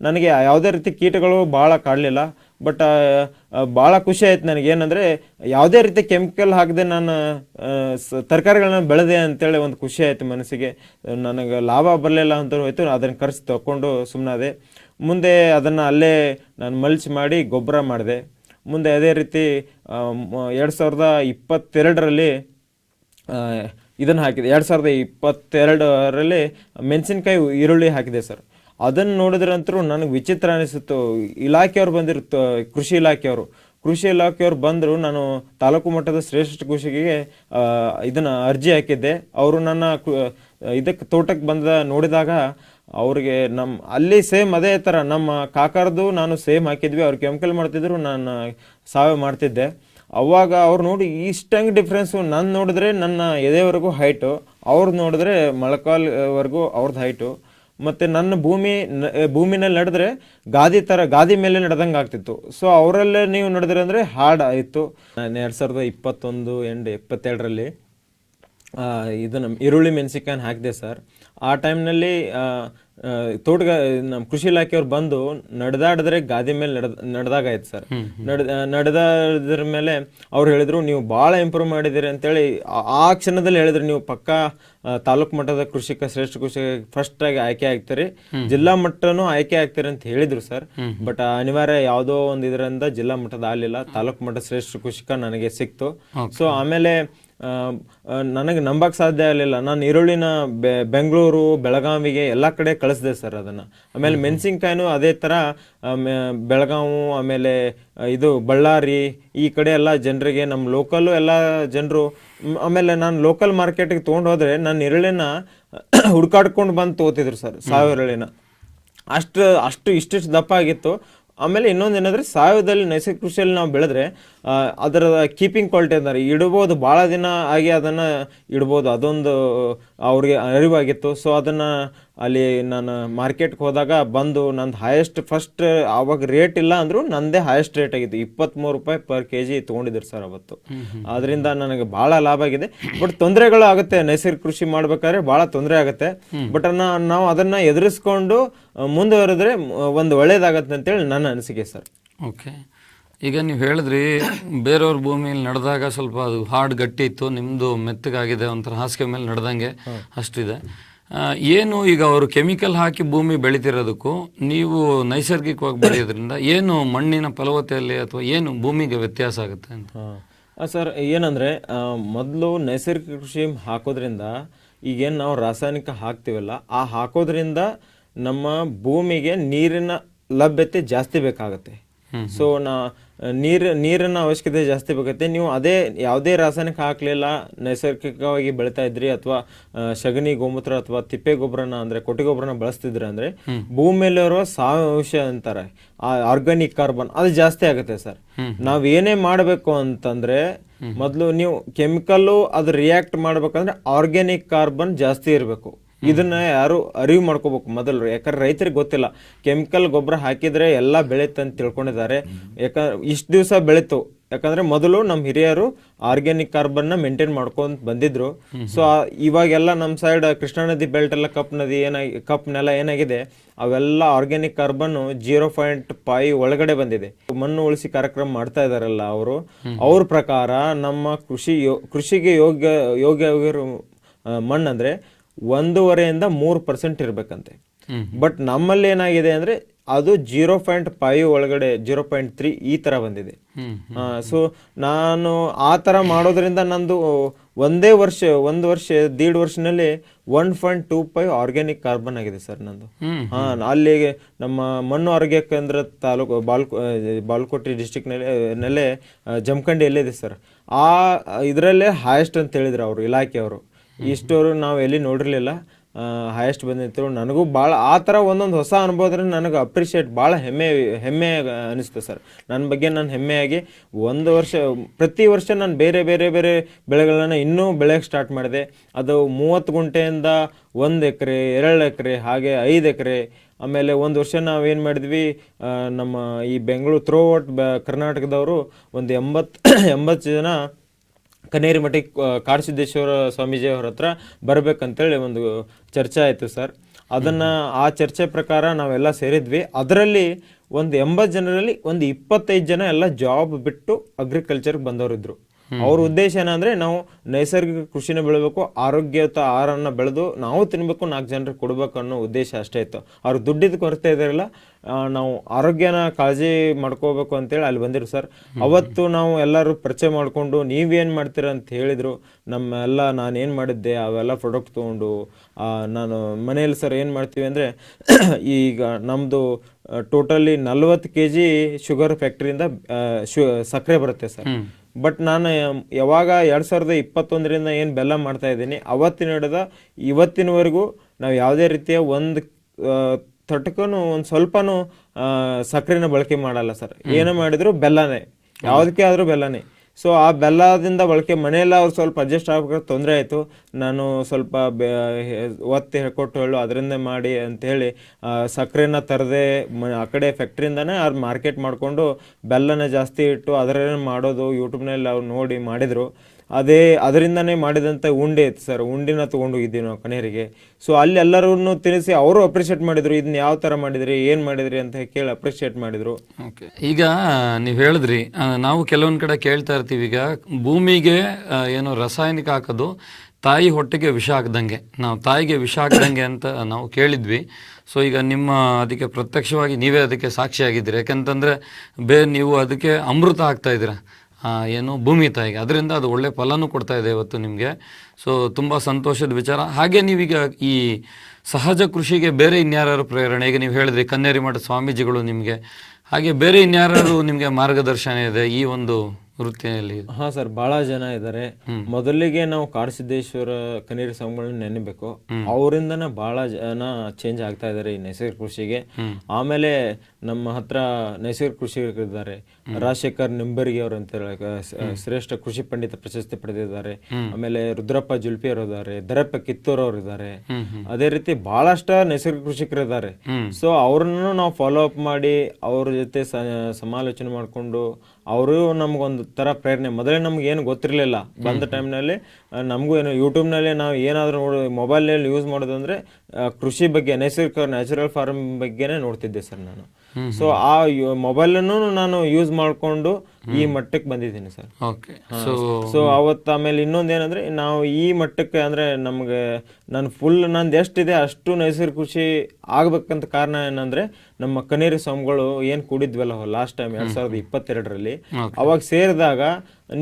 ನನಗೆ ಯಾವುದೇ ರೀತಿ ಕೀಟಗಳು ಭಾಳ ಕಾಡಲಿಲ್ಲ. ಬಟ್ ಭಾಳ ಖುಷಿ ಆಯ್ತು ನನಗೆ ಏನಂದರೆ ಯಾವುದೇ ರೀತಿ ಕೆಮಿಕಲ್ ಹಾಕದೆ ನಾನು ತರಕಾರಿಗಳನ್ನ ಬೆಳೆದೆ ಅಂತೇಳಿ ಒಂದು ಖುಷಿ ಆಯಿತು ಮನಸ್ಸಿಗೆ. ನನಗೆ ಲಾಭ ಬರಲಿಲ್ಲ ಅಂತ ಹೋಯ್ತು, ಅದನ್ನು ಖರ್ಚು ತಗೊಂಡು ಸುಮ್ಮನಾದೆ ಮುಂದೆ ಅದನ್ನು ಅಲ್ಲೇ ನಾನು ಮಲ್ಚ್ ಮಾಡಿ ಗೊಬ್ಬರ ಮಾಡಿದೆ. ಮುಂದೆ ಅದೇ ರೀತಿ ಎರಡು ಸಾವಿರದ ಇಪ್ಪತ್ತೆರಡರಲ್ಲಿ ಇದನ್ನು ಹಾಕಿದೆ. ಎರಡು ಸಾವಿರದ ಇಪ್ಪತ್ತೆರಡರಲ್ಲಿ ಮೆಣಸಿನ್ಕಾಯಿ, ಈರುಳ್ಳಿ ಹಾಕಿದೆ ಸರ್. ಅದನ್ನು ನೋಡಿದ್ರಂತರೂ ನನಗೆ ವಿಚಿತ್ರ ಅನಿಸಿತ್ತು, ಇಲಾಖೆಯವ್ರು ಬಂದಿರುತ್ತ, ಕೃಷಿ ಇಲಾಖೆಯವರು. ಕೃಷಿ ಇಲಾಖೆಯವ್ರು ಬಂದರು, ನಾನು ತಾಲೂಕು ಮಟ್ಟದ ಶ್ರೇಷ್ಠ ಕೃಷಿಗೆ ಇದನ್ನು ಅರ್ಜಿ ಹಾಕಿದ್ದೆ. ಅವರು ನನ್ನ ಇದಕ್ಕೆ ತೋಟಕ್ಕೆ ಬಂದ ನೋಡಿದಾಗ ಅವ್ರಿಗೆ ನಮ್ಮ ಅಲ್ಲಿ ಸೇಮ್ ಅದೇ ಥರ ನಮ್ಮ ಕಾಕರದು ನಾನು ಸೇಮ್ ಹಾಕಿದ್ವಿ, ಅವ್ರು ಕೆಮಿಕಲ್ ಮಾಡ್ತಿದ್ರು, ನಾನು ಸಾವೆ ಮಾಡ್ತಿದ್ದೆ. ಅವಾಗ ಅವ್ರು ನೋಡಿ ಇಷ್ಟಂಗೆ ಡಿಫ್ರೆನ್ಸು ನಾನು ನೋಡಿದ್ರೆ ನನ್ನ ಎದೆವರೆಗೂ ಹೈಟು ಅವ್ರದ್ದು ನೋಡಿದ್ರೆ ಮೊಳಕಾಲ್ವರೆಗೂ ಅವ್ರದ್ದು ಹೈಟು ಮತ್ತೆ ನನ್ನ ಭೂಮಿ ಭೂಮಿನಲ್ಲಿ ನಡೆದ್ರೆ ಗಾದಿ ಥರ ಗಾದಿ ಮೇಲೆ ನಡೆದಂಗೆ ಆಗ್ತಿತ್ತು. ಸೊ ಅವರಲ್ಲೇ ನೀವು ನಡೆದ್ರೆ ಅಂದರೆ ಹಾರ್ಡ್ ಆಯಿತು. ನಾನು ಎರಡು ಸಾವಿರದ ಇಪ್ಪತ್ತೊಂದು ಎಂಡ್ ಇಪ್ಪತ್ತೆರಡರಲ್ಲಿ ಇದು ಇದನ್ನ ಈರುಳ್ಳಿ ಮೆಣಸಿಕಾಯಿ ಹಾಕಿದೆ ಸರ್. ಆ ಟೈಮ್ನಲ್ಲಿ ತೋಟಗ ನಮ್ಮ ಕೃಷಿ ಇಲಾಖೆಯವ್ರು ಬಂದು ನಡೆದಾಡಿದ್ರೆ ಗಾದಿ ಮೇಲೆ ನಡೆದ ನಡೆದಾಗಾಯ್ತು ಸರ್. ನಡೆದ ನಡೆದಾದ್ರ ಮೇಲೆ ಅವ್ರು ಹೇಳಿದ್ರು ನೀವು ಭಾಳ ಇಂಪ್ರೂವ್ ಮಾಡಿದ್ದೀರಿ ಅಂತೇಳಿ ಆ- ಆ ಕ್ಷಣದಲ್ಲಿ ಹೇಳಿದ್ರು ನೀವು ಪಕ್ಕ ತಾಲೂಕು ಮಟ್ಟದ ಕೃಷಿಕ ಶ್ರೇಷ್ಠ ಕೃಷಿ ಫಸ್ಟ್ ಆಗಿ ಆಯ್ಕೆ ಆಗ್ತೀರಿ. ಜಿಲ್ಲಾ ಮಟ್ಟನೂ ಆಯ್ಕೆ ಆಗ್ತೀರಿ ಅಂತ ಹೇಳಿದ್ರು ಸರ್. ಬಟ್ ಅನಿವಾರ್ಯ ಯಾವುದೋ ಒಂದು ಇದರಿಂದ ಜಿಲ್ಲಾ ಮಟ್ಟದ ಆಗಲಿಲ್ಲ. ತಾಲೂಕು ಮಟ್ಟದ ಶ್ರೇಷ್ಠ ಕೃಷಿಕ ನನಗೆ ಸಿಕ್ತು. ಸೊ ಆಮೇಲೆ ನನಗೆ ನಂಬಕ್ಕೆ ಸಾಧ್ಯ ಆಗಲಿಲ್ಲ. ನಾನು ಈರುಳ್ಳಿನ ಬೆ- ಬೆಂಗಳೂರು ಬೆಳಗಾವಿಗೆ ಎಲ್ಲ ಕಡೆ ಕಳಿಸ್ದೆ ಸರ್ ಅದನ್ನು. ಆಮೇಲೆ ಮೆಣಸಿನ್ಕಾಯಿನೂ ಅದೇ ಥರ ಬೆಳಗಾವು ಆಮೇಲೆ ಇದು ಬಳ್ಳಾರಿ ಈ ಕಡೆ ಎಲ್ಲ ಜನರಿಗೆ ನಮ್ಮ ಲೋಕಲ್ಲು ಎಲ್ಲ ಜನರು ಆಮೇಲೆ ನಾನು ಲೋಕಲ್ ಮಾರ್ಕೆಟಿಗೆ ತೊಗೊಂಡು ಹೋದರೆ ನಾನು ಈರುಳ್ಳಿನ ಹುಡ್ಕಾಡ್ಕೊಂಡು ಬಂದು ತೊಗೋತಿದ್ರು ಸರ್ ಸಾವಿರ ಈರುಳ್ಳಿನ. ಅಷ್ಟು ಅಷ್ಟು ಇಷ್ಟಿಷ್ಟು ದಪ್ಪ ಆಗಿತ್ತು. ಆಮೇಲೆ ಇನ್ನೊಂದು ಏನಂದ್ರೆ ಸಾವಯವದಲ್ಲಿ ನೈಸರ್ಗಿಕ ಕೃಷಿಯಲ್ಲಿ ನಾವು ಬೆಳೆದ್ರೆ ಅದರ ಕೀಪಿಂಗ್ ಕ್ವಾಲಿಟಿ ಅಂದರೆ ಇಡ್ಬೋದು, ಭಾಳ ದಿನ ಆಗಿ ಅದನ್ನು ಇಡ್ಬೋದು, ಅದೊಂದು ಅವ್ರಿಗೆ ಅರಿವಾಗಿತ್ತು. ಸೊ ಅದನ್ನು ಅಲ್ಲಿ ನಾನು ಮಾರ್ಕೆಟ್ಗೆ ಹೋದಾಗ ಬಂದು ನಂದು ಹೈಯೆಸ್ಟ್ ಫಸ್ಟ್ ಆವಾಗ ರೇಟ್ ಇಲ್ಲ ಅಂದರೂ ನಂದೇ ಹೈಯೆಸ್ಟ್ ರೇಟ್ ಆಗಿತ್ತು. ಇಪ್ಪತ್ತ್ಮೂರು ರೂಪಾಯಿ ಪರ್ ಕೆ ಜಿ ತೊಗೊಂಡಿದ್ರು ಸರ್ ಅವತ್ತು. ಅದರಿಂದ ನನಗೆ ಭಾಳ ಲಾಭ ಆಗಿದೆ. ಬಟ್ ತೊಂದರೆಗಳು ಆಗುತ್ತೆ. ನೈಸರ್ಗಿಕ ಕೃಷಿ ಮಾಡಬೇಕಾದ್ರೆ ಭಾಳ ತೊಂದರೆ ಆಗುತ್ತೆ. ಬಟ್ ನಾವು ಅದನ್ನ ಎದುರಿಸ್ಕೊಂಡು ಮುಂದುವರೆದ್ರೆ ಒಂದು ಒಳ್ಳೇದಾಗತ್ತೆ ಅಂತೇಳಿ ನನ್ನ ಅನಿಸಿಕೆ ಸರ್. ಓಕೆ ಈಗ ನೀವು ಹೇಳಿದ್ರಿ ಬೇರೆಯವ್ರ ಭೂಮಿಯಲ್ಲಿ ನಡೆದಾಗ ಸ್ವಲ್ಪ ಅದು ಹಾರ್ಡ್ ಗಟ್ಟಿ ಇತ್ತು ನಿಮ್ಮದು ಮೆತ್ತಗಾಗಿದೆ ಒಂಥರ ಹಾಸಿಗೆ ಮೇಲೆ ನಡೆದಂಗೆ ಅಷ್ಟಿದೆ. ಏನು ಈಗ ಅವರು ಕೆಮಿಕಲ್ ಹಾಕಿ ಭೂಮಿ ಬೆಳಿತಿರೋದಕ್ಕೂ ನೀವು ನೈಸರ್ಗಿಕವಾಗಿ ಬೆಳೆಯೋದ್ರಿಂದ ಏನು ಮಣ್ಣಿನ ಫಲವತ್ತೆಯಲ್ಲಿ ಅಥವಾ ಏನು ಭೂಮಿಗೆ ವ್ಯತ್ಯಾಸ ಆಗುತ್ತೆ ಅಂತ? ಸರ್ ಏನಂದ್ರೆ ಮೊದಲು ನೈಸರ್ಗಿಕ ಕೃಷಿ ಹಾಕೋದ್ರಿಂದ ಈಗೇನು ನಾವು ರಾಸಾಯನಿಕ ಹಾಕ್ತಿವಲ್ಲ ಆ ಹಾಕೋದ್ರಿಂದ ನಮ್ಮ ಭೂಮಿಗೆ ನೀರಿನ ಲಭ್ಯತೆ ಜಾಸ್ತಿ ಬೇಕಾಗುತ್ತೆ. ಸೊ ನಾ ನೀರು ನೀರಿನ ಅವಶ್ಯಕತೆ ಜಾಸ್ತಿ ಬೇಕೈತೆ ನೀವು ಅದೇ ಯಾವುದೇ ರಾಸಾಯನಿಕ ಹಾಕಲಿಲ್ಲ ನೈಸರ್ಗಿಕವಾಗಿ ಬೆಳಿತಾ ಇದ್ರಿ ಅಥವಾ ಸಗಣಿ ಗೋಮೂತ್ರ ಅಥವಾ ತಿಪ್ಪೆ ಗೊಬ್ಬರನ ಅಂದ್ರೆ ಕೊಟ್ಟಿ ಗೊಬ್ಬರನ ಬಳಸ್ತಿದ್ರಿ ಅಂದ್ರೆ ಮೇಲೆ ಇರುವ ಅಂಶ ಅಂತಾರೆ. ಆ ಆರ್ಗಾನಿಕ್ ಕಾರ್ಬನ್ ಅದು ಜಾಸ್ತಿ ಆಗುತ್ತೆ ಸರ್. ನಾವು ಏನೇ ಮಾಡಬೇಕು ಅಂತಂದ್ರೆ ಮೊದಲು ನೀವು ಕೆಮಿಕಲ್ಲು ಅದು ರಿಯಾಕ್ಟ್ ಮಾಡ್ಬೇಕಂದ್ರೆ ಆರ್ಗ್ಯಾನಿಕ್ ಕಾರ್ಬನ್ ಜಾಸ್ತಿ ಇರಬೇಕು. ಇದನ್ನ ಯಾರು ಅರಿವು ಮಾಡ್ಕೋಬೇಕು ಮೊದಲು. ಯಾಕಂದ್ರೆ ರೈತರಿಗೆ ಗೊತ್ತಿಲ್ಲ. ಕೆಮಿಕಲ್ ಗೊಬ್ಬರ ಹಾಕಿದ್ರೆ ಎಲ್ಲ ಬೆಳೆಯುತ್ತೆ ಅಂತ ತಿಳ್ಕೊಂಡಿದ್ದಾರೆ. ಯಾಕಂದ್ರೆ ಇಷ್ಟು ದಿವಸ ಬೆಳೀತು. ಯಾಕಂದ್ರೆ ಮೊದಲು ನಮ್ಮ ಹಿರಿಯರು ಆರ್ಗ್ಯಾನಿಕ್ ಕಾರ್ಬನ್ನ ಮೇಂಟೈನ್ ಮಾಡ್ಕೊಂತ ಬಂದಿದ್ರು. ಸೊ ಇವಾಗೆಲ್ಲ ನಮ್ಮ ಸೈಡ್ ಕೃಷ್ಣಾ ನದಿ ಬೆಲ್ಟ್ ಎಲ್ಲ ಕಪ್ ನದಿ ಏನಾಗಿ, ಕಪ್ ನೆಲ ಏನಾಗಿದೆ, ಅವೆಲ್ಲ organic carbon zero point five ಒಳಗಡೆ ಬಂದಿದೆ. ಮಣ್ಣು ಉಳಿಸಿ ಕಾರ್ಯಕ್ರಮ ಮಾಡ್ತಾ ಇದಾರಲ್ಲ ಅವರು. ಅವ್ರ ಪ್ರಕಾರ ನಮ್ಮ ಕೃಷಿ ಕೃಷಿಗೆ ಯೋಗ್ಯ ಯೋಗ್ಯ ಮಣ್ಣಂದ್ರೆ ಒಂದೂವರೆಯಿಂದ ಮೂರು ಪರ್ಸೆಂಟ್ ಇರಬೇಕಂತೆ. ಬಟ್ ನಮ್ಮಲ್ಲಿ ಏನಾಗಿದೆ ಅಂದ್ರೆ ಅದು ಜೀರೋ ಪಾಯಿಂಟ್ ಫೈವ್ ಒಳಗಡೆ ಜೀರೋ ಪಾಯಿಂಟ್ ತ್ರೀ ಈ ತರ ಬಂದಿದೆ. ಸೊ ನಾನು ಆ ತರ ಮಾಡೋದ್ರಿಂದ ನಂದು ಒಂದೇ ವರ್ಷ ಒಂದು ವರ್ಷ ದೀಡ್ ವರ್ಷನಲ್ಲಿ one point two five organic carbon ಆಗಿದೆ ಸರ್ ನಂದು. ಹಾಂ ಅಲ್ಲಿಗೆ ಅಲ್ಲಿ ನಮ್ಮ ಮಣ್ಣು ಆರೋಗ್ಯ ಕೇಂದ್ರ ತಾಲೂಕು ಬಾಲ್ಕೊ ಬಾಲ್ಕೋಟೆ ಡಿಸ್ಟಿಕ್ನಲ್ಲಿ ನೆಲೆ ಆ, ಜಮಖಂಡಿ ಎಲ್ಲಿದೆ ಸರ್. ಆ ಇದರಲ್ಲೇ ಹೈಯೆಸ್ಟ್ ಅಂತ ಹೇಳಿದ್ರು ಅವರು ಇಲಾಖೆಯವರು. ಇಷ್ಟವರು ನಾವು ಎಲ್ಲಿ ನೋಡಿರಲಿಲ್ಲ. ಹೈಯೆಸ್ಟ್ ಬಂದಿತ್ತು. ನನಗೂ ಭಾಳ ಆ ಥರ ಒಂದೊಂದು ಹೊಸ ಅನುಭವದ್ರೆ ನನಗೆ ಅಪ್ರಿಷಿಯೇಟ್ ಭಾಳ ಹೆಮ್ಮೆ ಹೆಮ್ಮೆ ಅನಿಸ್ತು ಸರ್. ನನ್ನ ಬಗ್ಗೆ ನಾನು ಹೆಮ್ಮೆಯಾಗಿ ಒಂದು ವರ್ಷ, ಪ್ರತಿ ವರ್ಷ ನಾನು ಬೇರೆ ಬೇರೆ ಬೇರೆ ಬೆಳೆಗಳನ್ನು ಇನ್ನೂ ಬೆಳೆಯಕ್ಕೆ ಸ್ಟಾರ್ಟ್ ಮಾಡಿದೆ. ಅದು ಮೂವತ್ತು ಗುಂಟೆಯಿಂದ ಒಂದು ಎಕರೆ, ಎರಡು ಎಕರೆ, ಹಾಗೆ ಐದು ಎಕರೆ. ಆಮೇಲೆ ಒಂದು ವರ್ಷ ನಾವೇನು ಮಾಡಿದ್ವಿ ನಮ್ಮ ಈ ಬೆಂಗಳೂರು ಥ್ರೋ ಔಟ್ ಕರ್ನಾಟಕದವರು ಒಂದು ಎಂಬತ್ತು ಎಂಬತ್ತು ಜನ ಕನೇರಿ ಮಠಕ್ಕೆ ಆ, ಕಾಡಸಿದ್ದೇಶ್ವರ ಸ್ವಾಮೀಜಿ ಅವ್ರ ಹತ್ರ ಬರಬೇಕಂತೇಳಿ ಒಂದು ಚರ್ಚೆ ಆಯಿತು ಸರ್. ಅದನ್ನು ಆ ಚರ್ಚೆ ಪ್ರಕಾರ ನಾವೆಲ್ಲ ಸೇರಿದ್ವಿ. ಅದರಲ್ಲಿ ಒಂದು ಎಂಬತ್ತು ಜನರಲ್ಲಿ ಒಂದು ಇಪ್ಪತ್ತೈದು ಜನ ಎಲ್ಲ ಜಾಬ್ ಬಿಟ್ಟು ಅಗ್ರಿಕಲ್ಚರ್ಗೆ ಬಂದವರಿದ್ರು. ಅವ್ರ ಉದ್ದೇಶ ಏನಂದ್ರೆ ನಾವು ನೈಸರ್ಗಿಕ ಕೃಷಿನ ಬೆಳಿಬೇಕು ಆರೋಗ್ಯಯುತ ಆಹಾರನ ಬೆಳೆದು ನಾವು ತಿನ್ಬೇಕು ನಾಲ್ಕು ಜನರಿಗೆ ಕೊಡ್ಬೇಕು ಅನ್ನೋ ಉದ್ದೇಶ ಅಷ್ಟೇ ಇತ್ತು. ಅವ್ರ ದುಡ್ಡಿದ ಕೊರತೆ ಇದಾರಲ್ಲ ನಾವು ಆರೋಗ್ಯನ ಕಾಳಜಿ ಮಾಡ್ಕೋಬೇಕು ಅಂತೇಳಿ ಅಲ್ಲಿ ಬಂದಿರು ಸರ್. ಅವತ್ತು ನಾವು ಎಲ್ಲರೂ ಪರಿಚಯ ಮಾಡಿಕೊಂಡು ನೀವೇನು ಮಾಡ್ತೀರಾ ಅಂತ ಹೇಳಿದ್ರು. ನಮ್ಮೆಲ್ಲ ನಾನು ಏನು ಮಾಡಿದ್ದೆ ಅವೆಲ್ಲ ಪ್ರಾಡಕ್ಟ್ ತೊಗೊಂಡು ಆ, ನಾನು ಮನೆಯಲ್ಲಿ ಸರ್ ಏನು ಮಾಡ್ತೀವಿ ಅಂದರೆ ಈಗ ನಮ್ಮದು ಟೋಟಲಿ ನಲ್ವತ್ತು ಕೆ ಜಿ ಶುಗರ್ ಫ್ಯಾಕ್ಟ್ರಿಯಿಂದ ಶು ಸಕ್ಕರೆ ಬರುತ್ತೆ ಸರ್. ಬಟ್ ನಾನು ಯಾವಾಗ ಎರಡು ಸಾವಿರದ ಇಪ್ಪತ್ತೊಂದರಿಂದ ಏನು ಬೆಲ್ಲ ಮಾಡ್ತಾ ಇದ್ದೀನಿ ಅವತ್ತಿನ ಹಿಡಿದ ಇವತ್ತಿನವರೆಗೂ ನಾವು ಯಾವುದೇ ರೀತಿಯ ಒಂದು ತಟಕೂ ಒಂದು ಸ್ವಲ್ಪನೂ ಸಕ್ಕರೆನ ಬಳಕೆ ಮಾಡಲ್ಲ ಸರ್. ಏನು ಮಾಡಿದ್ರು ಬೆಲ್ಲನೇ. ಯಾವುದಕ್ಕೆ ಆದರೂ ಬೆಲ್ಲನೇ. ಸೊ ಆ ಬೆಲ್ಲದಿಂದ ಬಳಕೆ, ಮನೆಯೆಲ್ಲ ಅವ್ರು ಸ್ವಲ್ಪ ಅಡ್ಜಸ್ಟ್ ಆಗ್ಬೇಕಾದ್ರೆ ತೊಂದರೆ ಆಯಿತು. ನಾನು ಸ್ವಲ್ಪ ಹೆ- ಒತ್ತಿ ಹೇಳ್ಕೊಟ್ಟು ಹೇಳು, ಅದರಿಂದ ಮಾಡಿ ಅಂಥೇಳಿ ಸಕ್ಕರೆನ ತರದೆ, ಮ, ಆ ಕಡೆ ಫ್ಯಾಕ್ಟ್ರಿಯಿಂದನೇ ಅದು ಮಾರ್ಕೆಟ್ ಮಾಡಿಕೊಂಡು ಬೆಲ್ಲನ ಜಾಸ್ತಿ ಇಟ್ಟು ಅದರಲ್ಲೇ ಮಾಡೋದು ಯೂಟ್ಯೂಬ್ನಲ್ಲಿ ಅವ್ರು ನೋಡಿ ಮಾಡಿದರು. ಅದೇ ಅದರಿಂದನೇ ಮಾಡಿದಂಥ ಉಂಡೆ ಇತ್ತು ಸರ್. ಉಂಡಿನ ತೊಗೊಂಡೋಗಿದ್ದೀವಿ ನಾವು ಕಣೇರಿಗೆ ಸೊ ಅಲ್ಲಿ ಎಲ್ಲರೂ ತಿಳಿಸಿ ಅವರು ಅಪ್ರಿಷಿಯೇಟ್ ಮಾಡಿದರು ಇದನ್ನ ಯಾವ ಥರ ಮಾಡಿದ್ರಿ, ಏನು ಮಾಡಿದ್ರಿ ಅಂತ ಕೇಳಿ ಅಪ್ರಿಷಿಯೇಟ್ ಮಾಡಿದರು. ಓಕೆ ಈಗ ನೀವು ಹೇಳಿದ್ರಿ ನಾವು ಕೆಲವೊಂದು ಕಡೆ ಕೇಳ್ತಾ ಇರ್ತೀವಿ, ಈಗ ಭೂಮಿಗೆ ಏನು ರಾಸಾಯನಿಕ ಹಾಕೋದು, ತಾಯಿ ಹೊಟ್ಟೆಗೆ ವಿಷ ಹಾಕ್ದಂಗೆ. ನಾವು ತಾಯಿಗೆ ವಿಷ ಹಾಕ್ದಂಗೆ ಅಂತ ನಾವು ಕೇಳಿದ್ವಿ. ಸೊ ಈಗ ನಿಮ್ಮ ಅದಕ್ಕೆ ಪ್ರತ್ಯಕ್ಷವಾಗಿ ನೀವೇ ಅದಕ್ಕೆ ಸಾಕ್ಷಿಯಾಗಿದ್ದೀರಿ. ಯಾಕಂತಂದರೆ ಬೇ, ನೀವು ಅದಕ್ಕೆ ಅಮೃತ ಹಾಕ್ತಾ ಇದ್ದೀರಾ. ಏನು ಭೂಮಿ ತಾಯಿಗೆ. ಅದರಿಂದ ಅದು ಒಳ್ಳೆ ಫಲನೂ ಕೊಡ್ತಾ ಇದೆ ಇವತ್ತು ನಿಮಗೆ. ಸೊ ತುಂಬ ಸಂತೋಷದ ವಿಚಾರ. ಹಾಗೆ ನೀವೀಗ ಈ ಸಹಜ ಕೃಷಿಗೆ ಬೇರೆ ಇನ್ಯಾರು ಪ್ರೇರಣೆ? ಈಗ ನೀವು ಹೇಳಿದ್ರಿ ಕನ್ನೇರಿ ಮಠ ಸ್ವಾಮೀಜಿಗಳು ನಿಮಗೆ. ಹಾಗೆ ಬೇರೆ ಇನ್ಯಾರು ನಿಮಗೆ ಮಾರ್ಗದರ್ಶನ ಇದೆ ಈ ಒಂದು ವೃತ್ತಿಯಲ್ಲಿ? ಹಾ ಸರ್ ಬಹಳ ಜನ ಇದ್ದಾರೆ. ಮೊದಲಿಗೆ ನಾವು ಕಾಡಸಿದ್ದೇಶ್ವರ ಕನ್ನೇರಿ ಸ್ವಾಮಿಗಳನ್ನ ನೆನಬೇಕು. ಅವರಿಂದನೇ ಬಹಳ ಜನ ಚೇಂಜ್ ಆಗ್ತಾ ಇದ್ದಾರೆ ಈ ನೈಸರ್ಗಿಕ ಕೃಷಿಗೆ. ಆಮೇಲೆ ನಮ್ಮ ಹತ್ರ ನೈಸರ್ಗಿಕ ಕೃಷಿಗಳಿದ್ದಾರೆ ಇದ್ದಾರೆ ರಾಜಶೇಖರ್ ನಿಂಬರ್ಗಿ ಅವರು ಅಂತ ಹೇಳಿ, ಶ್ರೇಷ್ಠ ಕೃಷಿ ಪಂಡಿತ ಪ್ರಶಸ್ತಿ ಪಡೆದಿದ್ದಾರೆ. ಆಮೇಲೆ ರುದ್ರಪ್ಪ ಜುಲ್ಪಿ ಅವರು ಇದ್ದಾರೆ ದರಪ್ಪ ಕಿತ್ತೂರ್ ಅವರು ಇದ್ದಾರೆ. ಅದೇ ರೀತಿ ಬಹಳಷ್ಟು ನೈಸರ್ಗಿಕ ಕೃಷಿಕರು ಇದ್ದಾರೆ. ಸೊ ಅವ್ರನ್ನು ನಾವು ಫಾಲೋ ಅಪ್ ಮಾಡಿ ಅವ್ರ ಜೊತೆ ಸಮಾಲೋಚನೆ ಮಾಡಿಕೊಂಡು ಅವರು ನಮ್ಗೊಂದು ತರ ಪ್ರೇರಣೆ. ಮೊದಲೇ ನಮ್ಗೆ ಏನು ಗೊತ್ತಿರಲಿಲ್ಲ. ಬಂದ ಟೈಮ್ನಲ್ಲಿ ನಮಗೂ ಏನು ಯೂಟ್ಯೂಬ್ನಲ್ಲಿ ನಾವು ಏನಾದರೂ ನೋಡಿ ಮೊಬೈಲ್ನಲ್ಲಿ ಯೂಸ್ ಮಾಡೋದಂದ್ರೆ ಕೃಷಿ ಬಗ್ಗೆ ನೈಸರ್ಗಿಕ ನ್ಯಾಚುರಲ್ ಫಾರ್ಮ್ ಬಗ್ಗೆನೇ ನೋಡ್ತಿದ್ದೆ ಸರ್ ನಾನು. ಸೊ ಆ ಮೊಬೈಲನ್ನು ನಾನು ಯೂಸ್ ಮಾಡಿಕೊಂಡು ಈ ಮಟ್ಟಕ್ಕೆ ಬಂದಿದ್ದೀನಿ ಸರ್. ಓಕೆ ಸೊ ಅವತ್ತು ಆಮೇಲೆ ಇನ್ನೊಂದು ಏನಂದ್ರೆ ನಾವು ಈ ಮಟ್ಟಕ್ಕೆ ಅಂದ್ರೆ ನಮಗೆ ನಾನು ಫುಲ್ ನಂದು ಎಷ್ಟಿದೆ ಅಷ್ಟು ನೈಸರ್ಗಿಕ ಕೃಷಿ ಆಗ್ಬೇಕಂತ ಕಾರಣ ಏನಂದ್ರೆ ನಮ್ಮ ಕನೇರಿ ಸ್ವಾಮಿಗಳು ಏನ್ ಕೂಡಿದ್ವಲ್ಲ ಲಾಸ್ಟ್ ಟೈಮ್ ಎರಡ್ ಸಾವಿರದ ಇಪ್ಪತ್ತೆರಡರಲ್ಲಿ ಅವಾಗ ಸೇರಿದಾಗ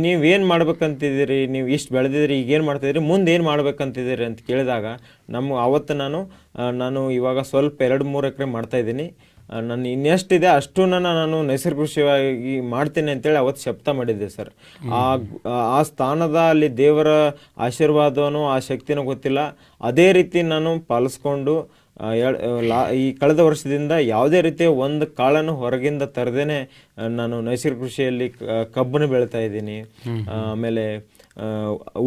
ನೀವ್ ಏನ್ ಮಾಡ್ಬೇಕಂತಿದ್ದೀರಿ ನೀವು ಇಷ್ಟು ಬೆಳೆದಿದ್ರಿ ಈಗ ಏನ್ ಮಾಡ್ತಿದ್ದೀರಿ ಮುಂದೆ ಏನ್ ಮಾಡ್ಬೇಕಂತಿದ್ದೀರಿ ಅಂತ ಕೇಳಿದಾಗ ನಮ್ಮ ಅವತ್ತು ನಾನು ನಾನು ಇವಾಗ ಸ್ವಲ್ಪ ಎರಡು ಮೂರು ಎಕರೆ ಮಾಡ್ತಾ ಇದ್ದೀನಿ. ನಾನು ಇನ್ನೆಷ್ಟಿದೆ ಅಷ್ಟನ್ನ ನಾನು ನೈಸರ್ಗಿಕವಾಗಿ ಕೃಷಿಯಾಗಿ ಮಾಡ್ತೀನಿ ಅಂತೇಳಿ ಅವತ್ತು ಶಬ್ದ ಮಾಡಿದ್ದೆ ಸರ್. ಆ ಆ ಸ್ಥಾನದ ಅಲ್ಲಿ ದೇವರ ಆಶೀರ್ವಾದನೂ ಆ ಶಕ್ತಿನೂ ಗೊತ್ತಿಲ್ಲ. ಅದೇ ರೀತಿ ನಾನು ಪಾಲಿಸ್ಕೊಂಡು ಲಾ ಈ ಕಳೆದ ವರ್ಷದಿಂದ ಯಾವುದೇ ರೀತಿಯ ಒಂದು ಕಾಳನ್ನು ಹೊರಗಿಂದ ತರದೇನೆ ನಾನು ನೈಸರ್ಗಿಕ ಕೃಷಿಯಲ್ಲಿ ಕಬ್ಬನ್ನು ಬೆಳೀತಾ ಇದ್ದೀನಿ. ಆಮೇಲೆ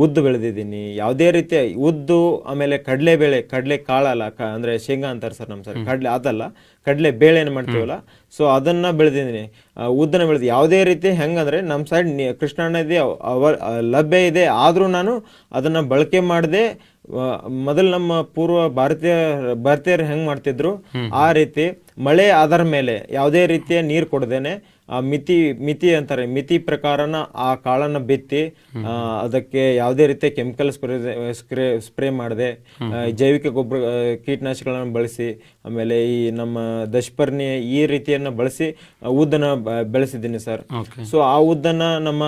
ಉದ್ದು ಬೆಳೆದಿದ್ದೀನಿ. ಯಾವುದೇ ರೀತಿಯ ಉದ್ದು ಆಮೇಲೆ ಕಡಲೆ ಬೇಳೆ ಕಡಲೆ ಕಾಳಲ್ಲ ಕ ಅಂದ್ರೆ ಶೇಂಗಾ ಅಂತಾರೆ ಸರ್ ನಮ್ಮ ಸರ್ ಕಡಲೆ ಅದಲ್ಲ. ಕಡಲೆ ಏನು ಮಾಡ್ತೀವಲ್ಲ ಸೊ ಅದನ್ನ ಬೆಳೆದಿದ್ದೀನಿ. ಉದ್ದನ ಬೆಳೆದಿ ಯಾವುದೇ ರೀತಿ ಹೆಂಗಂದ್ರೆ ನಮ್ಮ ಸೈಡ್ ಕೃಷ್ಣಾ ನದಿ ಅವ ಲಭ್ಯ ಇದೆ ಆದರೂ ನಾನು ಅದನ್ನ ಬಳಕೆ ಮಾಡದೆ ಮೊದಲು ನಮ್ಮ ಪೂರ್ವ ಭಾರತೀಯ ಭಾರತೀಯರು ಹೆಂಗ್ ಮಾಡ್ತಿದ್ರು ಆ ರೀತಿ ಮಳೆ ಅದರ ಮೇಲೆ ಯಾವುದೇ ರೀತಿಯ ನೀರು ಕೊಡದೇನೆ ಆ ಮಿತಿ ಮಿತಿ ಅಂತಾರೆ ಮಿತಿ ಪ್ರಕಾರನ ಆ ಕಾಳನ್ನ ಬಿತ್ತಿ ಆ, ಅದಕ್ಕೆ ಯಾವುದೇ ರೀತಿಯ ಕೆಮಿಕಲ್ ಸ್ಪ್ರೇ ಸ್ಪ್ರೇ ಸ್ಪ್ರೇ ಮಾಡದೆ ಜೈವಿಕ ಗೊಬ್ಬರ ಕೀಟನಾಶಕಗಳನ್ನು ಬಳಸಿ ಆಮೇಲೆ ಈ ನಮ್ಮ ದಶಪರ್ಣಿ ಈ ರೀತಿಯನ್ನ ಬಳಸಿ ಉದ್ದನ ಉದ್ದನ್ನ ಬೆಳೆಸಿದ್ದೀನಿ ಸರ್. ಸೊ ಆ ಉದ್ದನ್ನ ನಮ್ಮ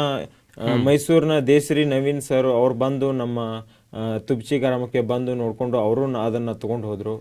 ಮೈಸೂರಿನ ದೇಸರಿ ನವೀನ್ ಸರ್ ಅವ್ರು ಬಂದು ನಮ್ಮ ತುಬ್ಚಿ ಗ್ರಾಮಕ್ಕೆ ಬಂದು ನೋಡಿಕೊಂಡು ಅವರು ಅದನ್ನ ತಗೊಂಡು ಹೋದ್ರು.